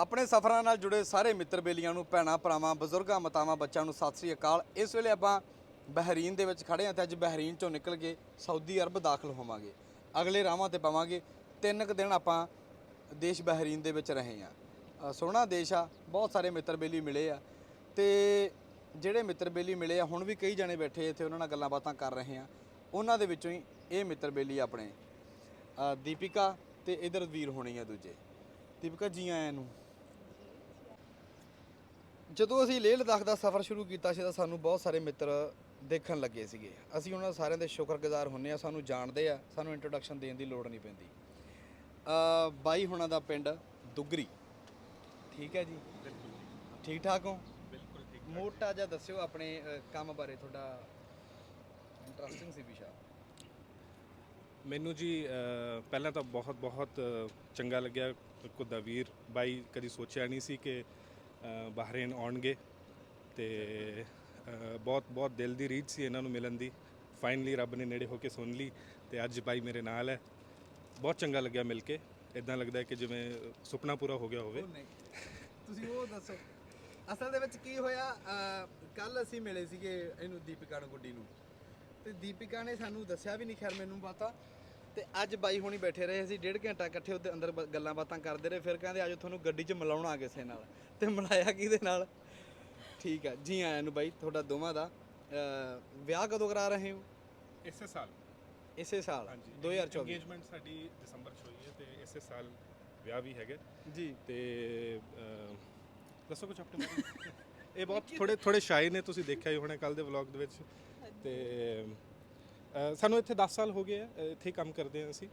ਆਪਣੇ ਸਫ਼ਰਾਂ ਨਾਲ ਜੁੜੇ ਸਾਰੇ ਮਿੱਤਰ ਬੇਲੀਆਂ ਨੂੰ, ਭੈਣਾਂ, ਭਰਾਵਾਂ, ਬਜ਼ੁਰਗਾਂ, ਮਾਤਾਵਾਂ, ਬੱਚਿਆਂ ਨੂੰ ਸਤਿ ਸ੍ਰੀ ਅਕਾਲ। ਇਸ ਵੇਲੇ ਆਪਾਂ ਬਹਿਰੀਨ ਦੇ ਵਿੱਚ ਖੜੇ ਹਾਂ ਤੇ ਅੱਜ ਬਹਿਰੀਨ ਚੋਂ ਨਿਕਲ ਕੇ ਸਾਊਦੀ ਅਰਬ ਦਾਖਲ ਹੋਵਾਂਗੇ। ਅਗਲੇ ਰਾਵਾਂ ਤੇ ਪਾਵਾਂਗੇ। ਤਿੰਨ ਕੁ ਦਿਨ ਆਪਾਂ ਦੇਸ਼ ਬਹਿਰੀਨ ਦੇ ਵਿੱਚ ਰਹੇ ਹਾਂ। ਸੋਹਣਾ ਦੇਸ਼ ਆ, ਬਹੁਤ ਸਾਰੇ ਮਿੱਤਰ ਬੇਲੀ ਮਿਲੇ ਆ। ਤੇ ਜਿਹੜੇ ਮਿੱਤਰ ਬੇਲੀ ਮਿਲੇ ਆ, ਹੁਣ ਵੀ ਕਈ ਜਣੇ ਬੈਠੇ ਇੱਥੇ, ਉਹਨਾਂ ਨਾਲ ਗੱਲਾਂ ਬਾਤਾਂ ਕਰ ਰਹੇ ਆ ਉਹਨਾਂ ਦੇ ਵਿੱਚੋਂ ਹੀ ਇਹ ਮਿੱਤਰ ਬੇਲੀ ਆਪਣੇ। ਦੀਪਿਕਾ ਤੇ ਇਧਰ ਵੀਰ ਹੋਣੀ ਆ ਦੂਜੇ। ਦੀਪਿਕਾ, ਜੀ ਆਇਆਂ ਨੂੰ। ਜਦੋਂ ਅਸੀਂ ਲੇਹ ਲਦਾਖ ਦਾ ਸਫ਼ਰ ਸ਼ੁਰੂ ਕੀਤਾ ਸੀ ਤਾਂ ਸਾਨੂੰ ਬਹੁਤ ਸਾਰੇ ਮਿੱਤਰ ਦੇਖਣ ਲੱਗੇ ਸੀਗੇ। ਅਸੀਂ ਉਹਨਾਂ ਸਾਰਿਆਂ ਦੇ ਸ਼ੁਕਰਗੁਜ਼ਾਰ ਹੁੰਨੇ ਆ ਸਾਨੂੰ ਜਾਣਦੇ ਆ ਸਾਨੂੰ ਇੰਟਰੋਡਕਸ਼ਨ ਦੇਣ ਦੀ ਲੋੜ ਨਹੀਂ ਪੈਂਦੀ। ਅ ਬਾਈ ਹੁਣਾਂ ਦਾ ਪਿੰਡ ਦੁੱਗਰੀ। ਠੀਕ ਹੈ ਜੀ? ਠੀਕ ਠਾਕ ਹੋ? ਬਿਲਕੁਲ ਠੀਕ ਮੋਟਾ ਜਿਹਾ ਦੱਸਿਓ ਆਪਣੇ ਅ, ਕੰਮ ਬਾਰੇ ਤੁਹਾਡਾ ਇੰਟਰਸਟਿੰਗ ਸੀ ਵਿਸ਼ਾ। ਮੈਨੂੰ ਜੀ ਅ, ਪਹਿਲਾਂ ਤਾਂ ਬਹੁਤ ਬਹੁਤ ਅ, ਚੰਗਾ ਲੱਗਿਆ। ਕੁਦਾ ਵੀਰ ਬਾਈ ਕਦੀ ਸੋਚਿਆ ਨਹੀਂ ਸੀ ਕਿ ਬਹਰੇਨ ਆਉਣਗੇ ਤੇ ਬਹੁਤ ਬਹੁਤ ਦਿਲ ਦੀ ਰੀਝ ਸੀ ਇਹਨਾਂ ਨੂੰ ਮਿਲਣ ਦੀ। ਫਾਈਨਲੀ ਰੱਬ ਨੇ ਨੇੜੇ ਹੋ ਕੇ ਸੁਣ ਲਈ ਤੇ ਅੱਜ ਭਾਈ ਮੇਰੇ ਨਾਲ ਹੈ। ਬਹੁਤ ਚੰਗਾ ਲੱਗਿਆ ਮਿਲ ਕੇ। ਇਦਾਂ ਲੱਗਦਾ ਕਿ ਜਿਵੇਂ ਸੁਪਨਾ ਪੂਰਾ ਹੋ ਗਿਆ ਹੋਵੇ। ਤੁਸੀਂ ਉਹ ਦੱਸੋ। ਅਸਲ ਦੇ ਵਿੱਚ ਕੀ ਹੋਇਆ ਕੱਲ ਅਸੀਂ ਮਿਲੇ ਸੀਗੇ ਇਹਨੂੰ ਦੀਪਿਕਾ ਨੂੰ ਗੁੱਡੀ ਨੂੰ। ਤੇ ਦੀਪਿਕਾ ਨੇ ਸਾਨੂੰ ਦੱਸਿਆ ਵੀ ਨਹੀਂ, ਖੈਰ ਮੈਨੂੰ ਪਤਾ। ਤੇ ਅੱਜ ਬਾਈ ਹੋਣੀ ਬੈਠੇ ਰਹੇ ਅਸੀਂ ਡੇਢ ਘੰਟਾ ਇਕੱਠੇ ਉੱਤੇ ਅੰਦਰ ਬ- ਗੱਲਾਂ ਬਾਤਾਂ ਕਰਦੇ ਰਹੇ ਫਿਰ ਕਹਿੰਦੇ ਆਜੋ ਤੁਹਾਨੂੰ ਗੱਡੀ 'ਚ ਮਿਲਾਉਣਾ ਕਿਸੇ ਨਾਲ। ਤੇ ਮਿਲਾਇਆ ਕਿਹਦੇ ਨਾਲ? ਠੀਕ ਆ ਜੀ ਆਇਆਂ ਨੂੰ ਬਾਈ ਤੁਹਾਡਾ ਦੋਵਾਂ ਦਾ। ਅਹ, ਵਿਆਹ ਕਦੋਂ ਕਰਾ ਰਹੇ ਹੋ? ਇਸੇ ਸਾਲ। ਇਸੇ ਸਾਲ ਹਾਂਜੀ 2024 ਇੰਗੇਜਮੈਂਟ ਸਾਡੀ ਦਸੰਬਰ 'ਚ ਹੋਈ ਹੈ ਤੇ ਇਸੇ ਸਾਲ ਵਿਆਹ ਵੀ ਹੈਗਾ। ਜੀ। ਤੇ ਅਹ, ਦੱਸੋ ਕੁਝ ਆਪਣੇ ਬਾਰੇ? ਇਹ ਬਹੁਤ ਥੋੜੇ ਥੋੜੇ ਸ਼ਾਈ ਨੇ ਤੁਸੀਂ ਦੇਖਿਆ ਹੀ ਹੋਣਾ ਕੱਲ ਦੇ ਵਲੌਗ ਦੇ ਵਿੱਚ। ਤੇ ਸਾਨੂੰ ਇੱਥੇ 10 ਸਾਲ ਹੋ ਗਏ ਆ ਇੱਥੇ ਕੰਮ ਕਰਦੇ ਹਾਂ ਅਸੀਂ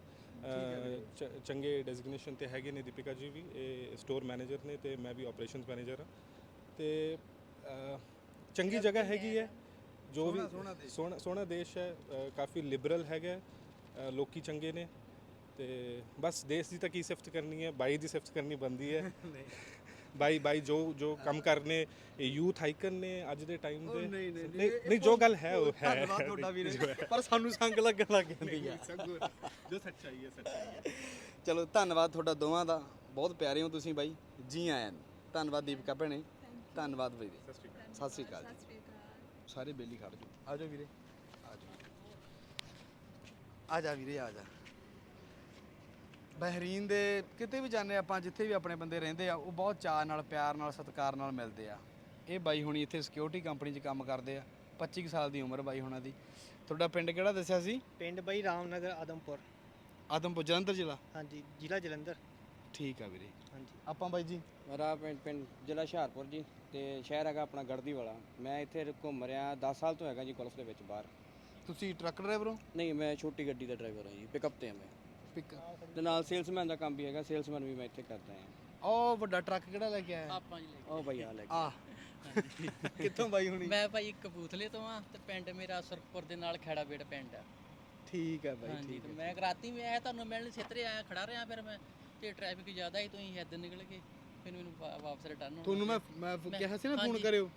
ਚੰਗੇ ਡੈਜ਼ਿਗਨੇਸ਼ਨ ਤੇ ਹੈਗੇ ਨੇ ਦੀਪਿਕਾ ਜੀ ਵੀ ਇਹ ਸਟੋਰ ਮੈਨੇਜਰ ਨੇ ਤੇ ਮੈਂ ਵੀ ਆਪਰੇਸ਼ਨਸ ਮੈਨੇਜਰ ਹਾਂ। ਤੇ ਚੰਗੀ ਜਗ੍ਹਾ ਹੈਗੀ ਹੈ ਜੋ ਵੀ ਸੋਹਣਾ- ਸੋਹਣਾ ਦੇਸ਼। ਹੈ ਕਾਫੀ ਲਿਬਰਲ ਹੈਗਾ ਲੋਕੀ ਚੰਗੇ ਨੇ। ਤੇ ਬਸ ਦੇਸ਼ ਦੀ ਤਾਂ ਕੀ ਸਿਫਤ ਕਰਨੀ ਹੈ ਬਾਈ ਦੀ ਸਿਫਤ ਕਰਨੀ ਬੰਦੀ ਹੈ। ਬਾਈ ਬਾਈ ਜੋ ਜੋ ਕੰਮ ਕਰਨੇ ਯੂਥ ਆਈਕਨ ਨੇ ਅੱਜ ਦੇ ਟਾਈਮ ਦੇ ਨਹੀਂ ਨਹੀਂ ਨਹੀਂ ਨਹੀਂ ਜੋ ਗੱਲ ਹੈ ਉਹ ਹੈ। ਧੰਨਵਾਦ ਤੁਹਾਡਾ ਵੀਰੇ। ਪਰ ਸਾਨੂੰ ਸੰਗ ਲੱਗਣ ਲੱਗ ਜਾਂਦੀ ਆ। ਜੋ ਸੱਚਾਈ ਹੈ ਸੱਚਾਈ ਹੈ। ਚਲੋ ਧੰਨਵਾਦ ਤੁਹਾਡਾ ਦੋਵਾਂ ਦਾ। ਬਹੁਤ ਪਿਆਰੇ ਹੋ ਤੁਸੀਂ ਬਾਈ। ਜੀ ਆਇਆਂ ਧੰਨਵਾਦ ਦੀਪਿਕਾ ਭੈਣੇ। ਧੰਨਵਾਦ ਵੀਰੇ ਸਤਿ ਸ਼੍ਰੀ ਅਕਾਲ। ਸਤਿ ਸ੍ਰੀ ਅਕਾਲ ਜੀ। ਸਾਰੇ ਬੇਲੀ ਖੜ ਜਾਓ। ਆ ਜਾਓ ਵੀਰੇ। ਆ ਜਾਓ। ਆ ਜਾ ਵੀਰੇ ਆ ਜਾ। ਬਹਿਰੀਨ ਦੇ ਕਿਤੇ ਵੀ ਜਾਂਦੇ ਆਪਾਂ ਜਿੱਥੇ ਵੀ ਆਪਣੇ ਬੰਦੇ ਰਹਿੰਦੇ ਆ ਉਹ ਬਹੁਤ ਚਾਅ ਨਾਲ ਪਿਆਰ ਨਾਲ ਸਤਿਕਾਰ ਨਾਲ ਮਿਲਦੇ ਆ। ਇਹ ਬਾਈ ਹੁਣੀ ਇੱਥੇ ਸਿਕਿਉਰਿਟੀ ਕੰਪਨੀ 'ਚ ਕੰਮ ਕਰਦੇ ਆ। 25 ਕੁ ਸਾਲ ਦੀ ਉਮਰ ਬਾਈ ਹੁਣਾਂ ਦੀ। ਤੁਹਾਡਾ ਪਿੰਡ ਕਿਹੜਾ ਦੱਸਿਆ ਸੀ? ਪਿੰਡ ਬਈ ਰਾਮਨਗਰ ਆਦਮਪੁਰ। ਆਦਮਪੁਰ ਜਲੰਧਰ ਜ਼ਿਲ੍ਹਾ? ਹਾਂਜੀ ਜ਼ਿਲ੍ਹਾ ਜਲੰਧਰ। ਠੀਕ ਆ ਵੀਰੇ। ਹਾਂਜੀ। ਆਪਾਂ ਬਾਈ ਜੀ? ਮੇਰਾ ਪਿੰਡ ਪਿੰਡ ਜ਼ਿਲ੍ਹਾ ਹੁਸ਼ਿਆਰਪੁਰ ਜੀ ਤੇ ਸ਼ਹਿਰ ਹੈਗਾ ਆਪਣਾ ਗੜਦੀ ਵਾਲਾ ਮੈਂ ਇੱਥੇ ਘੁੰਮ ਰਿਹਾ 10 ਸਾਲ ਤੋਂ ਹੈਗਾ ਜੀ ਗੋਲਫ ਦੇ ਵਿੱਚ ਬਾਹਰ। ਤੁਸੀਂ ਟਰੱਕ ਡਰਾਈਵਰ ਹੋ? ਨਹੀਂ ਮੈਂ ਛੋਟੀ ਗੱਡੀ ਦਾ ਡਰਾਈਵਰ ਹਾਂ ਜੀ ਪਿਕਅਪ ਤੇ ਹਾਂ ਮੈਂ। ਪਿਕ ਤੇ ਨਾਲ ਸੇਲਸਮੈਨ ਦਾ ਕੰਮ ਵੀ ਹੈਗਾ ਸੇਲਸਮੈਨ ਵੀ ਮੈਂ ਇੱਥੇ ਕਰਦਾ ਹਾਂ। ਉਹ ਵੱਡਾ ਟਰੱਕ ਕਿਹੜਾ ਲੈ ਕੇ ਆਇਆ? ਆਪਾਂ ਜੀ ਲੈ ਉਹ ਭਾਈ ਆ ਲੈ ਕੇ ਆ ਕਿੱਥੋਂ ਬਾਈ ਹੁਣੀ? ਮੈਂ ਭਾਈ ਕਪੂਥਲੇ ਤੋਂ ਆ ਤੇ ਪਿੰਡ ਮੇਰਾ ਸੁਰਖਪੁਰ ਦੇ ਨਾਲ ਖੈੜਾਵੇੜ ਪਿੰਡ ਆ। ਠੀਕ ਹੈ ਬਾਈ ਹਾਂਜੀ ਠੀਕ ਤੇ ਹੈ ਮੈਂ ਰਾਤੀ ਵੀ ਆਇਆ ਤੁਹਾਨੂੰ ਮਿਲਣ ਛੇਤਰੇ ਆਇਆ ਖੜਾ ਰਿਹਾ ਫਿਰ ਮੈਂ ਤੇ ਟ੍ਰੈਫਿਕ ਜ਼ਿਆਦਾ ਸੀ ਤੁਸੀਂ ਇੱਧਰ ਨਿਕਲ ਕੇ ਫਿਰ ਮੈਨੂੰ ਵਾ- ਵਾਪਸ ਰਿਟਰਨ ਹੋਣਾ ਤੁਹਾਨੂੰ ਮੈਂ ਮੈਂ ਕਿਹਾ ਸੀ ਨਾ ਫੋਨ ਹਾਂਜੀ। ਕਰਿਓ।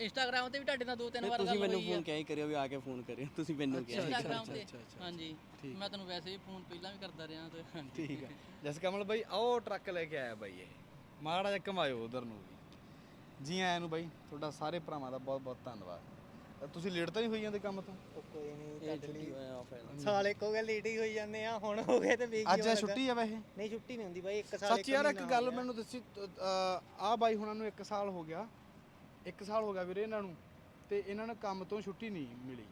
ਇੰਸਟਾਗ੍ਰਾਮ ਤੇ ਵੀ ਤੁਹਾਡੇ ਨਾਲ ਦੋ ਤਿੰਨ ਵਾਰ ਤੁਸੀਂ ਗੱਲ ਮੈਨੂੰ ਹੋਈ ਆ। ਫੋਨ ਕਿਹਾ ਹੀ ਕਰਿਓ ਵੀ ਆ ਕੇ ਫੋਨ ਕਰਿਓ। ਤੁਸੀਂ ਮੈਨੂੰ ਕਿਹਾ ਤੇ? ਅੱਛਾ, ਅੱਛਾ, ਹਾਂਜੀ। ਠੀਕ। ਮੈਂ ਤੁਹਾਨੂੰ ਵੈਸੇ ਵੀ ਫੋਨ ਪਹਿਲਾਂ ਵੀ ਕਰਦਾ ਰਿਹਾ ਤੇ ਹਾਂਜੀ। ਠੀਕ ਹੈ ਜਸ ਕਮਲ ਬਾਈ ਆਓ ਟਰੱਕ ਲੈ ਕੇ ਆਇਆ ਬਾਈ ਇਹ। ਮਾੜਾ ਜਿਹਾ ਕਮਾਇਓ ਉਧਰ ਨੂੰ ਵੀ। ਜੀ ਆਇਆਂ ਨੂੰ ਬਾਈ ਤੁਹਾਡਾ ਸਾਰੇ ਭਰਾਵਾਂ ਦਾ ਬਹੁਤ ਬਹੁਤ ਧੰਨਵਾਦ। ਅ, ਤੁਸੀਂ ਲੇਟ ਤਾਂ ਨਹੀਂ ਹੋਈ ਜਾਂਦੇ ਕੰਮ ਤੋਂ? ਕੋਈ ਨਹੀਂ off ਹੈ। ਸਾਲ ਇੱਕ ਹੋ ਗਿਆ ਲੇਟ ਹੀ ਹੋਈ ਜਾਂਦੇ ਆ ਹੁਣ ਹੋ ਗਏ ਤੇ ਵੇਖ ਅੱਜ ਛੁੱਟੀ ਆ ਵੈਸੇ? ਨਹੀਂ ਛੁੱਟੀ ਨਹੀਂ ਹੁੰਦੀ ਬਾਈ ਇੱਕ ਸਾਲ ਸੱਚ ਯਾਰ ਇੱਕ ਗੱਲ ਮੈਨੂੰ ਦੱਸੀ ਆ ਬਾਈ ਹੁਣਾਂ ਨੂੰ 1 ਸਾਲ ਹੋ ਗਿਆ। 1 ਸਾਲ ਹੋ ਗਿਆ ਵੀਰੇ ਇਹਨਾਂ ਨੂੰ ਤੇ ਇਹਨਾਂ ਨੂੰ ਕੰਮ ਤੋਂ ਛੁੱਟੀ ਨਹੀਂ ਮਿਲੀ।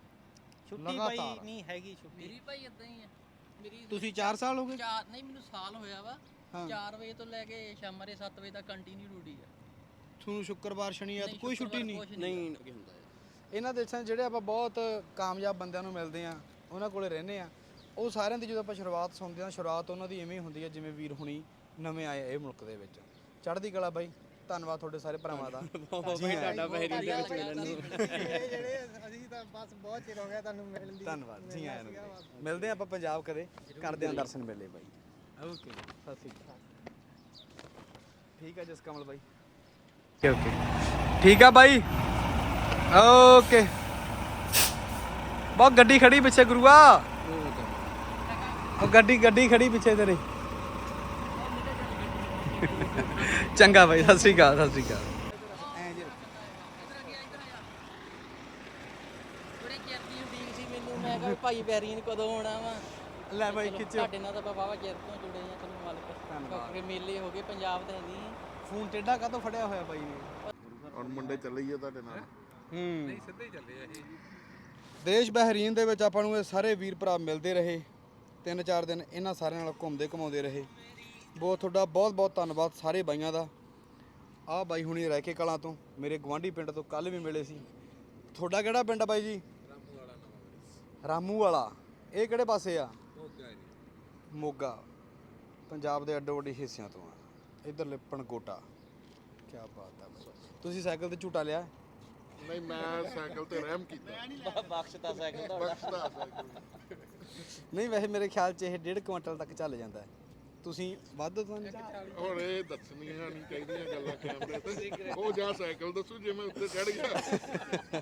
ਛੁੱਟੀ ਲਗਾਤਾਰ। ਬਾਈ ਨਹੀਂ ਹੈਗੀ ਛੁੱਟੀ। ਮੇਰੀ ਭਾਈ ਇਦਾਂ ਹੀ ਆ। ਮੇਰੀ ਤੁਸੀਂ 4 ਸਾਲ ਹੋ ਗਏ? ਚਾਰ ਨਹੀਂ ਮੈਨੂੰ ਸਾਲ ਹੋਇਆ ਵਾ। ਹਾਂ। 4 ਵਜੇ ਤੋਂ ਲੈ ਕੇ ਸ਼ਾਮਾਂ ਦੇ 7 ਵਜੇ ਤੱਕ ਕੰਟੀਨਿਊ ਡਿਊਟੀ ਆ। ਤੁਹਾਨੂੰ ਸ਼ੁੱਕਰਵਾਰ ਸ਼ਨੀ ਐਤ ਨਹੀਂ, ਕੋਈ ਛੁੱਟੀ ਸ਼ੁੱਕਰਵਾਰ ਨਹੀਂ? ਕੁਛ ਨਹੀਂ ਕੀ ਹੁੰਦਾ। ਹੈ ਇਹਨਾਂ ਦੇਸ਼ਾਂ 'ਚ ਜਿਹੜੇ ਆਪਾਂ ਬਹੁਤ ਕਾਮਯਾਬ ਬੰਦਿਆਂ ਨੂੰ ਮਿਲਦੇ ਆ ਉਹਨਾਂ ਕੋਲੇ ਰਹਿੰਦੇ ਆ ਉਹ ਸਾਰਿਆਂ ਦੀ ਜਦੋਂ ਆਪਾਂ ਸ਼ੁਰੂਆਤ ਸੁਣਦੇ ਆ ਸ਼ੁਰੂਆਤ ਉਹਨਾਂ ਦੀ ਐਵੇਂ ਹੀ ਹੁੰਦੀ ਹੈ ਜਿਵੇਂ ਵੀਰ ਹੁਣੀ ਨਵੇਂ ਆਏ ਇਹ ਮੁਲਕ ਦੇ ਵਿੱਚ। ਚੜ੍ਹਦੀ ਕਲਾ ਬਾਈ। ਧੰਨਵਾਦ ਤੁਹਾਡੇ ਸਾਰੇ ਭਰਾਵਾਂ ਦਾ। ਬਹੁਤ ਭਾਈ ਤੁਹਾਡਾ ਬਹਿਰੀਨ ਦੇ ਵਿੱਚ ਮਿਲਣ ਨੂੰ। ਇਹ ਜਿਹੜੇ ਅਸੀਂ ਤਾਂ ਬਸ ਬਹੁਤ ਚਿਰ ਹੋ ਗਿਆ ਤੁਹਾਨੂੰ ਮਿਲਣ ਦੀ। ਧੰਨਵਾਦ ਜੀ ਆਇਆਂ ਨੂੰ ਬਾਈ। ਮਿਲਦੇ ਆ ਆਪਾਂ ਪੰਜਾਬ ਕਦੇ। ਕਰਦੇ ਆ ਦਰਸ਼ਨ ਮੇਲੇ ਬਾਈ। ਓਕੇ ਸਤਿ ਸ਼੍ਰੀ ਅਕਾਲ। ਠੀਕ ਆ ਜਸ ਕਮਲ ਬਾਈ। Okay okay. ਠੀਕ ਆ ਬਾਈ। ਓਕੇ। ਬਹੁਤ ਗੱਡੀ ਖੜੀ ਪਿੱਛੇ ਗੁਰੂਆ। ਉਹ ਗੱਡੀ ਗੱਡੀ ਖੜੀ ਪਿੱਛੇ ਤੇਰੇ। ਚੰਗਾ ਬਾਈ ਸਤਿ ਸ੍ਰੀ ਅਕਾਲ ਸਤਿ ਸ੍ਰੀ ਅਕਾਲ। ਭਾਈ ਬੈਰੀਨ ਕਦੋਂ ਆਉਣਾ ਵਾ? ਲੈ ਬਾਈ ਚਲੋ, ਤੁਹਾਡੇ ਨਾਲ ਤਾਂ ਬਾਬਾ ਚਿਰ ਤੋਂ ਜੁੜੇ ਆ ਚਲੋ ਮਾਲਕ ਕਿਉਂਕਿ ਮੇਲੇ ਹੋ ਗਏ ਪੰਜਾਬ ਤੇ ਨਹੀਂ। ਫੋਨ ਟੇਡਾ ਕਾਹਤੋਂ ਫੜਿਆ ਹੋਇਆ ਬਾਈ ਨੇ? ਹੁਣ ਮੁੰਡੇ ਚੱਲੇ ਹੀ ਆ ਤੁਹਾਡੇ ਨਾਲ। ਹੂੰ। ਨਹੀਂ ਸਿੱਧੇ ਹੀ ਚੱਲੇ ਆ ਇਹ। ਦੇਸ਼ ਬਹਿਰੀਨ ਦੇ ਵਿੱਚ ਆਪਾਂ ਨੂੰ ਇਹ ਸਾਰੇ ਵੀਰ ਭਰਾ ਮਿਲਦੇ ਰਹੇ। ਤਿੰਨ ਚਾਰ ਦਿਨ ਇਹਨਾਂ ਸਾਰਿਆਂ ਨਾਲ ਘੁੰਮਦੇ ਘਮਾਉਂਦੇ ਰਹੇ। ਬਹੁਤ ਤੁਹਾਡਾ ਬਹੁਤ ਬਹੁਤ ਧੰਨਵਾਦ ਸਾਰੇ ਬਾਈਆਂ ਦਾ। ਆਹ ਬਾਈ ਹੁਣੀ ਰਹਿ ਕੇ ਕਲਾਂ ਤੋਂ ਮੇਰੇ ਗਵਾਂਢੀ ਪਿੰਡ ਤੋਂ ਕੱਲ ਵੀ ਮਿਲੇ ਸੀ। ਤੁਹਾਡਾ ਕਿਹੜਾ ਪਿੰਡ ਆ ਬਾਈ ਜੀ? ਰਾਮੂ ਵਾਲਾ। ਇਹ ਕਿਹੜੇ ਪਾਸੇ ਆ? ਮੋਗਾ। ਪੰਜਾਬ ਦੇ ਅੱਡੋ ਅੱਡੀ ਹਿੱਸਿਆਂ ਤੋਂ ਆ। ਇਧਰ ਲਿਪਣ ਕੋਟਾ ਕੀ ਬਾਤ ਆ ਬਾਈ। ਤੁਸੀਂ ਸਾਈਕਲ ਤੇ ਝੂਟਾ ਲਿਆ? ਨਹੀਂ ਮੈਂ ਸਾਈਕਲ ਤੇ ਰਹਿਮ ਕੀਤਾ। ਬਖਸ਼ਤਾ ਸਾਈਕਲ ਦਾ ਬਖਸ਼ਦਾ ਸਾਈਕਲ। ਨਹੀਂ ਵੈਸੇ ਮੇਰੇ ਖਿਆਲ 'ਚ ਇਹ 1.5 ਕੁਇੰਟਲ ਤੱਕ ਚੱਲ ਜਾਂਦਾ ਹੈ। ਤੁਸੀਂ ਵੱਧ ਤੋਂ ਨਹੀਂ ਹੁਣ ਇਹ ਦੱਸਣੀਆਂ ਨਹੀਂ ਚਾਹੀਦੀਆਂ ਗੱਲਾਂ ਕੈਮਰੇ ਤੇ। ਉਹ ਜਾ ਸਾਈਕਲ ਦੱਸੂ ਜੇ ਮੈਂ ਉੱਤੇ ਚੜ ਗਿਆ।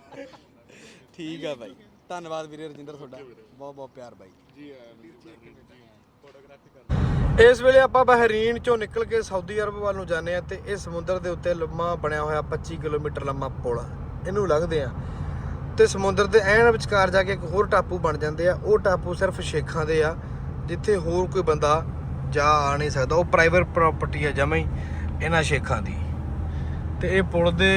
ਠੀਕ ਆ ਬਾਈ। ਧੰਨਵਾਦ ਵੀਰੇ ਰਜਿੰਦਰ ਤੁਹਾਡਾ। ਬਹੁਤ ਬਹੁਤ ਪਿਆਰ ਬਾਈ। ਜੀ। ਇਸ ਵੇਲੇ ਆਪਾਂ ਬਹਿਰੀਨ ਚੋਂ ਨਿਕਲ ਕੇ ਸਾਊਦੀ ਅਰਬ ਵੱਲ ਨੂੰ ਜਾਂਦੇ ਆ ਤੇ ਇਹ ਸਮੁੰਦਰ ਦੇ ਉੱਤੇ ਲੰਮਾ ਬਣਿਆ ਹੋਇਆ 25 ਕਿਲੋਮੀਟਰ ਲੰਮਾ ਪੁਲ ਇਹਨੂੰ ਲੰਘਦੇ ਆ। ਤੇ ਸਮੁੰਦਰ ਦੇ ਐਨ ਵਿਚਕਾਰ ਜਾ ਕੇ ਇੱਕ ਹੋਰ ਟਾਪੂ ਬਣ ਜਾਂਦੇ ਆ। ਉਹ ਟਾਪੂ ਸਿਰਫ ਸ਼ੇਖਾਂ ਦੇ ਆ ਜਿੱਥੇ ਹੋਰ ਕੋਈ ਬੰਦਾ ਜਾ ਆ ਨਹੀਂ ਸਕਦਾ। ਉਹ ਪ੍ਰਾਈਵੇਟ ਪ੍ਰਾਪਰਟੀ ਆ ਜਮਾਂ ਹੀ ਇਹਨਾਂ ਸ਼ੇਖਾਂ ਦੀ। ਤੇ ਇਹ ਪੁਲ ਦੇ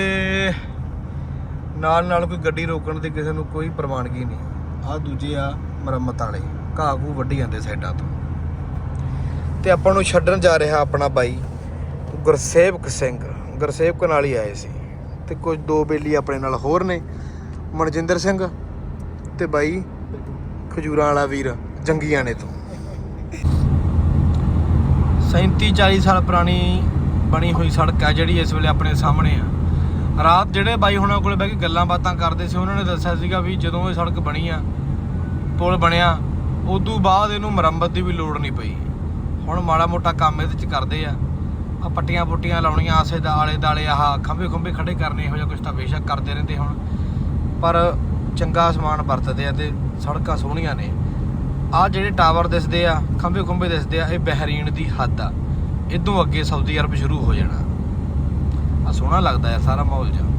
ਨਾਲ ਨਾਲ ਕੋਈ ਗੱਡੀ ਰੋਕਣ ਦੀ ਕਿਸੇ ਨੂੰ ਕੋਈ ਪ੍ਰਵਾਨਗੀ ਨਹੀਂ। ਆ ਦੂਜੇ ਆ ਮੁਰੰਮਤ ਵਾਲੇ। ਘਾਹ ਘੂ ਵੱਢੀ ਜਾਂਦੇ ਸਾਈਡਾਂ ਤੋਂ। ਤੇ ਆਪਾਂ ਨੂੰ ਛੱਡਣ ਜਾ ਰਿਹਾ ਆਪਣਾ ਬਾਈ ਗੁਰਸੇਵਕ ਸਿੰਘ। ਗੁਰਸੇਵਕ ਨਾਲ ਹੀ ਆਏ ਸੀ। ਤੇ ਕੁਝ ਦੋ ਬੇਲੀ ਆਪਣੇ ਨਾਲ ਹੋਰ ਨੇ। ਮਨਜਿੰਦਰ ਸਿੰਘ ਤੇ ਬਾਈ ਖਜੂਰਾਂ ਵਾਲਾ ਵੀਰ ਜੰਗੀਆਂ ਨੇ ਤੋਂ। 37 40 ਸਾਲ ਪੁਰਾਣੀ ਬਣੀ ਹੋਈ ਸੜਕ ਆ ਜਿਹੜੀ ਇਸ ਵੇਲੇ ਆਪਣੇ ਸਾਹਮਣੇ ਆ। ਰਾਤ ਜਿਹੜੇ ਬਾਈ ਹੁਣਾਂ ਕੋਲੇ ਬਹਿ ਕੇ ਗੱਲਾਂ ਬਾਤਾਂ ਕਰਦੇ ਸੀ, ਉਹਨਾਂ ਨੇ ਦੱਸਿਆ ਸੀਗਾ ਵੀ ਜਦੋਂ ਇਹ ਸੜਕ ਬਣੀ ਆ, ਪੁਲ ਬਣਿਆ, ਉਦੋਂ ਬਾਅਦ ਇਹਨੂੰ ਮੁਰੰਮਤ ਦੀ ਵੀ ਲੋੜ ਨਹੀਂ ਪਈ। ਹੁਣ ਮਾੜਾ ਮੋਟਾ ਕੰਮ ਇਹਦੇ ਚ ਕਰਦੇ ਆ। ਆ ਪੱਟੀਆਂ ਪੁੱਟੀਆਂ ਲਾਉਣੀਆਂ, ਆਸੇ ਦਾ ਆਲੇ ਦਾਲੇ ਆਹ ਖੰਭੇ ਖੰਭੇ ਖੜੇ ਕਰਨੇ, ਇਹੋ ਜਿਹਾ ਕੁਝ ਤਾਂ ਬੇਸ਼ੱਕ ਕਰਦੇ ਰਹਿੰਦੇ ਹੁਣ। ਪਰ ਚੰਗਾ ਸਮਾਨ ਵਰਤਦੇ ਆ ਤੇ ਸੜਕਾਂ ਸੋਹਣੀਆਂ ਨੇ। ਆ ਜਿਹੜੇ ਟਾਵਰ ਦਿਸਦੇ ਆ, ਖੰਭੇ ਖੰਭੇ ਦਿਸਦੇ ਆ, ਇਹ ਬਹਿਰੀਨ ਦੀ ਹੱਦ ਆ। ਇਦੋਂ ਅੱਗੇ ਸਾਊਦੀ ਅਰਬ ਸ਼ੁਰੂ ਹੋ ਜਾਣਾ। ਆ ਸੋਹਣਾ ਲੱਗਦਾ ਆ, ਸਾਰਾ ਮਾਹੌਲ ਜਿਹਾ।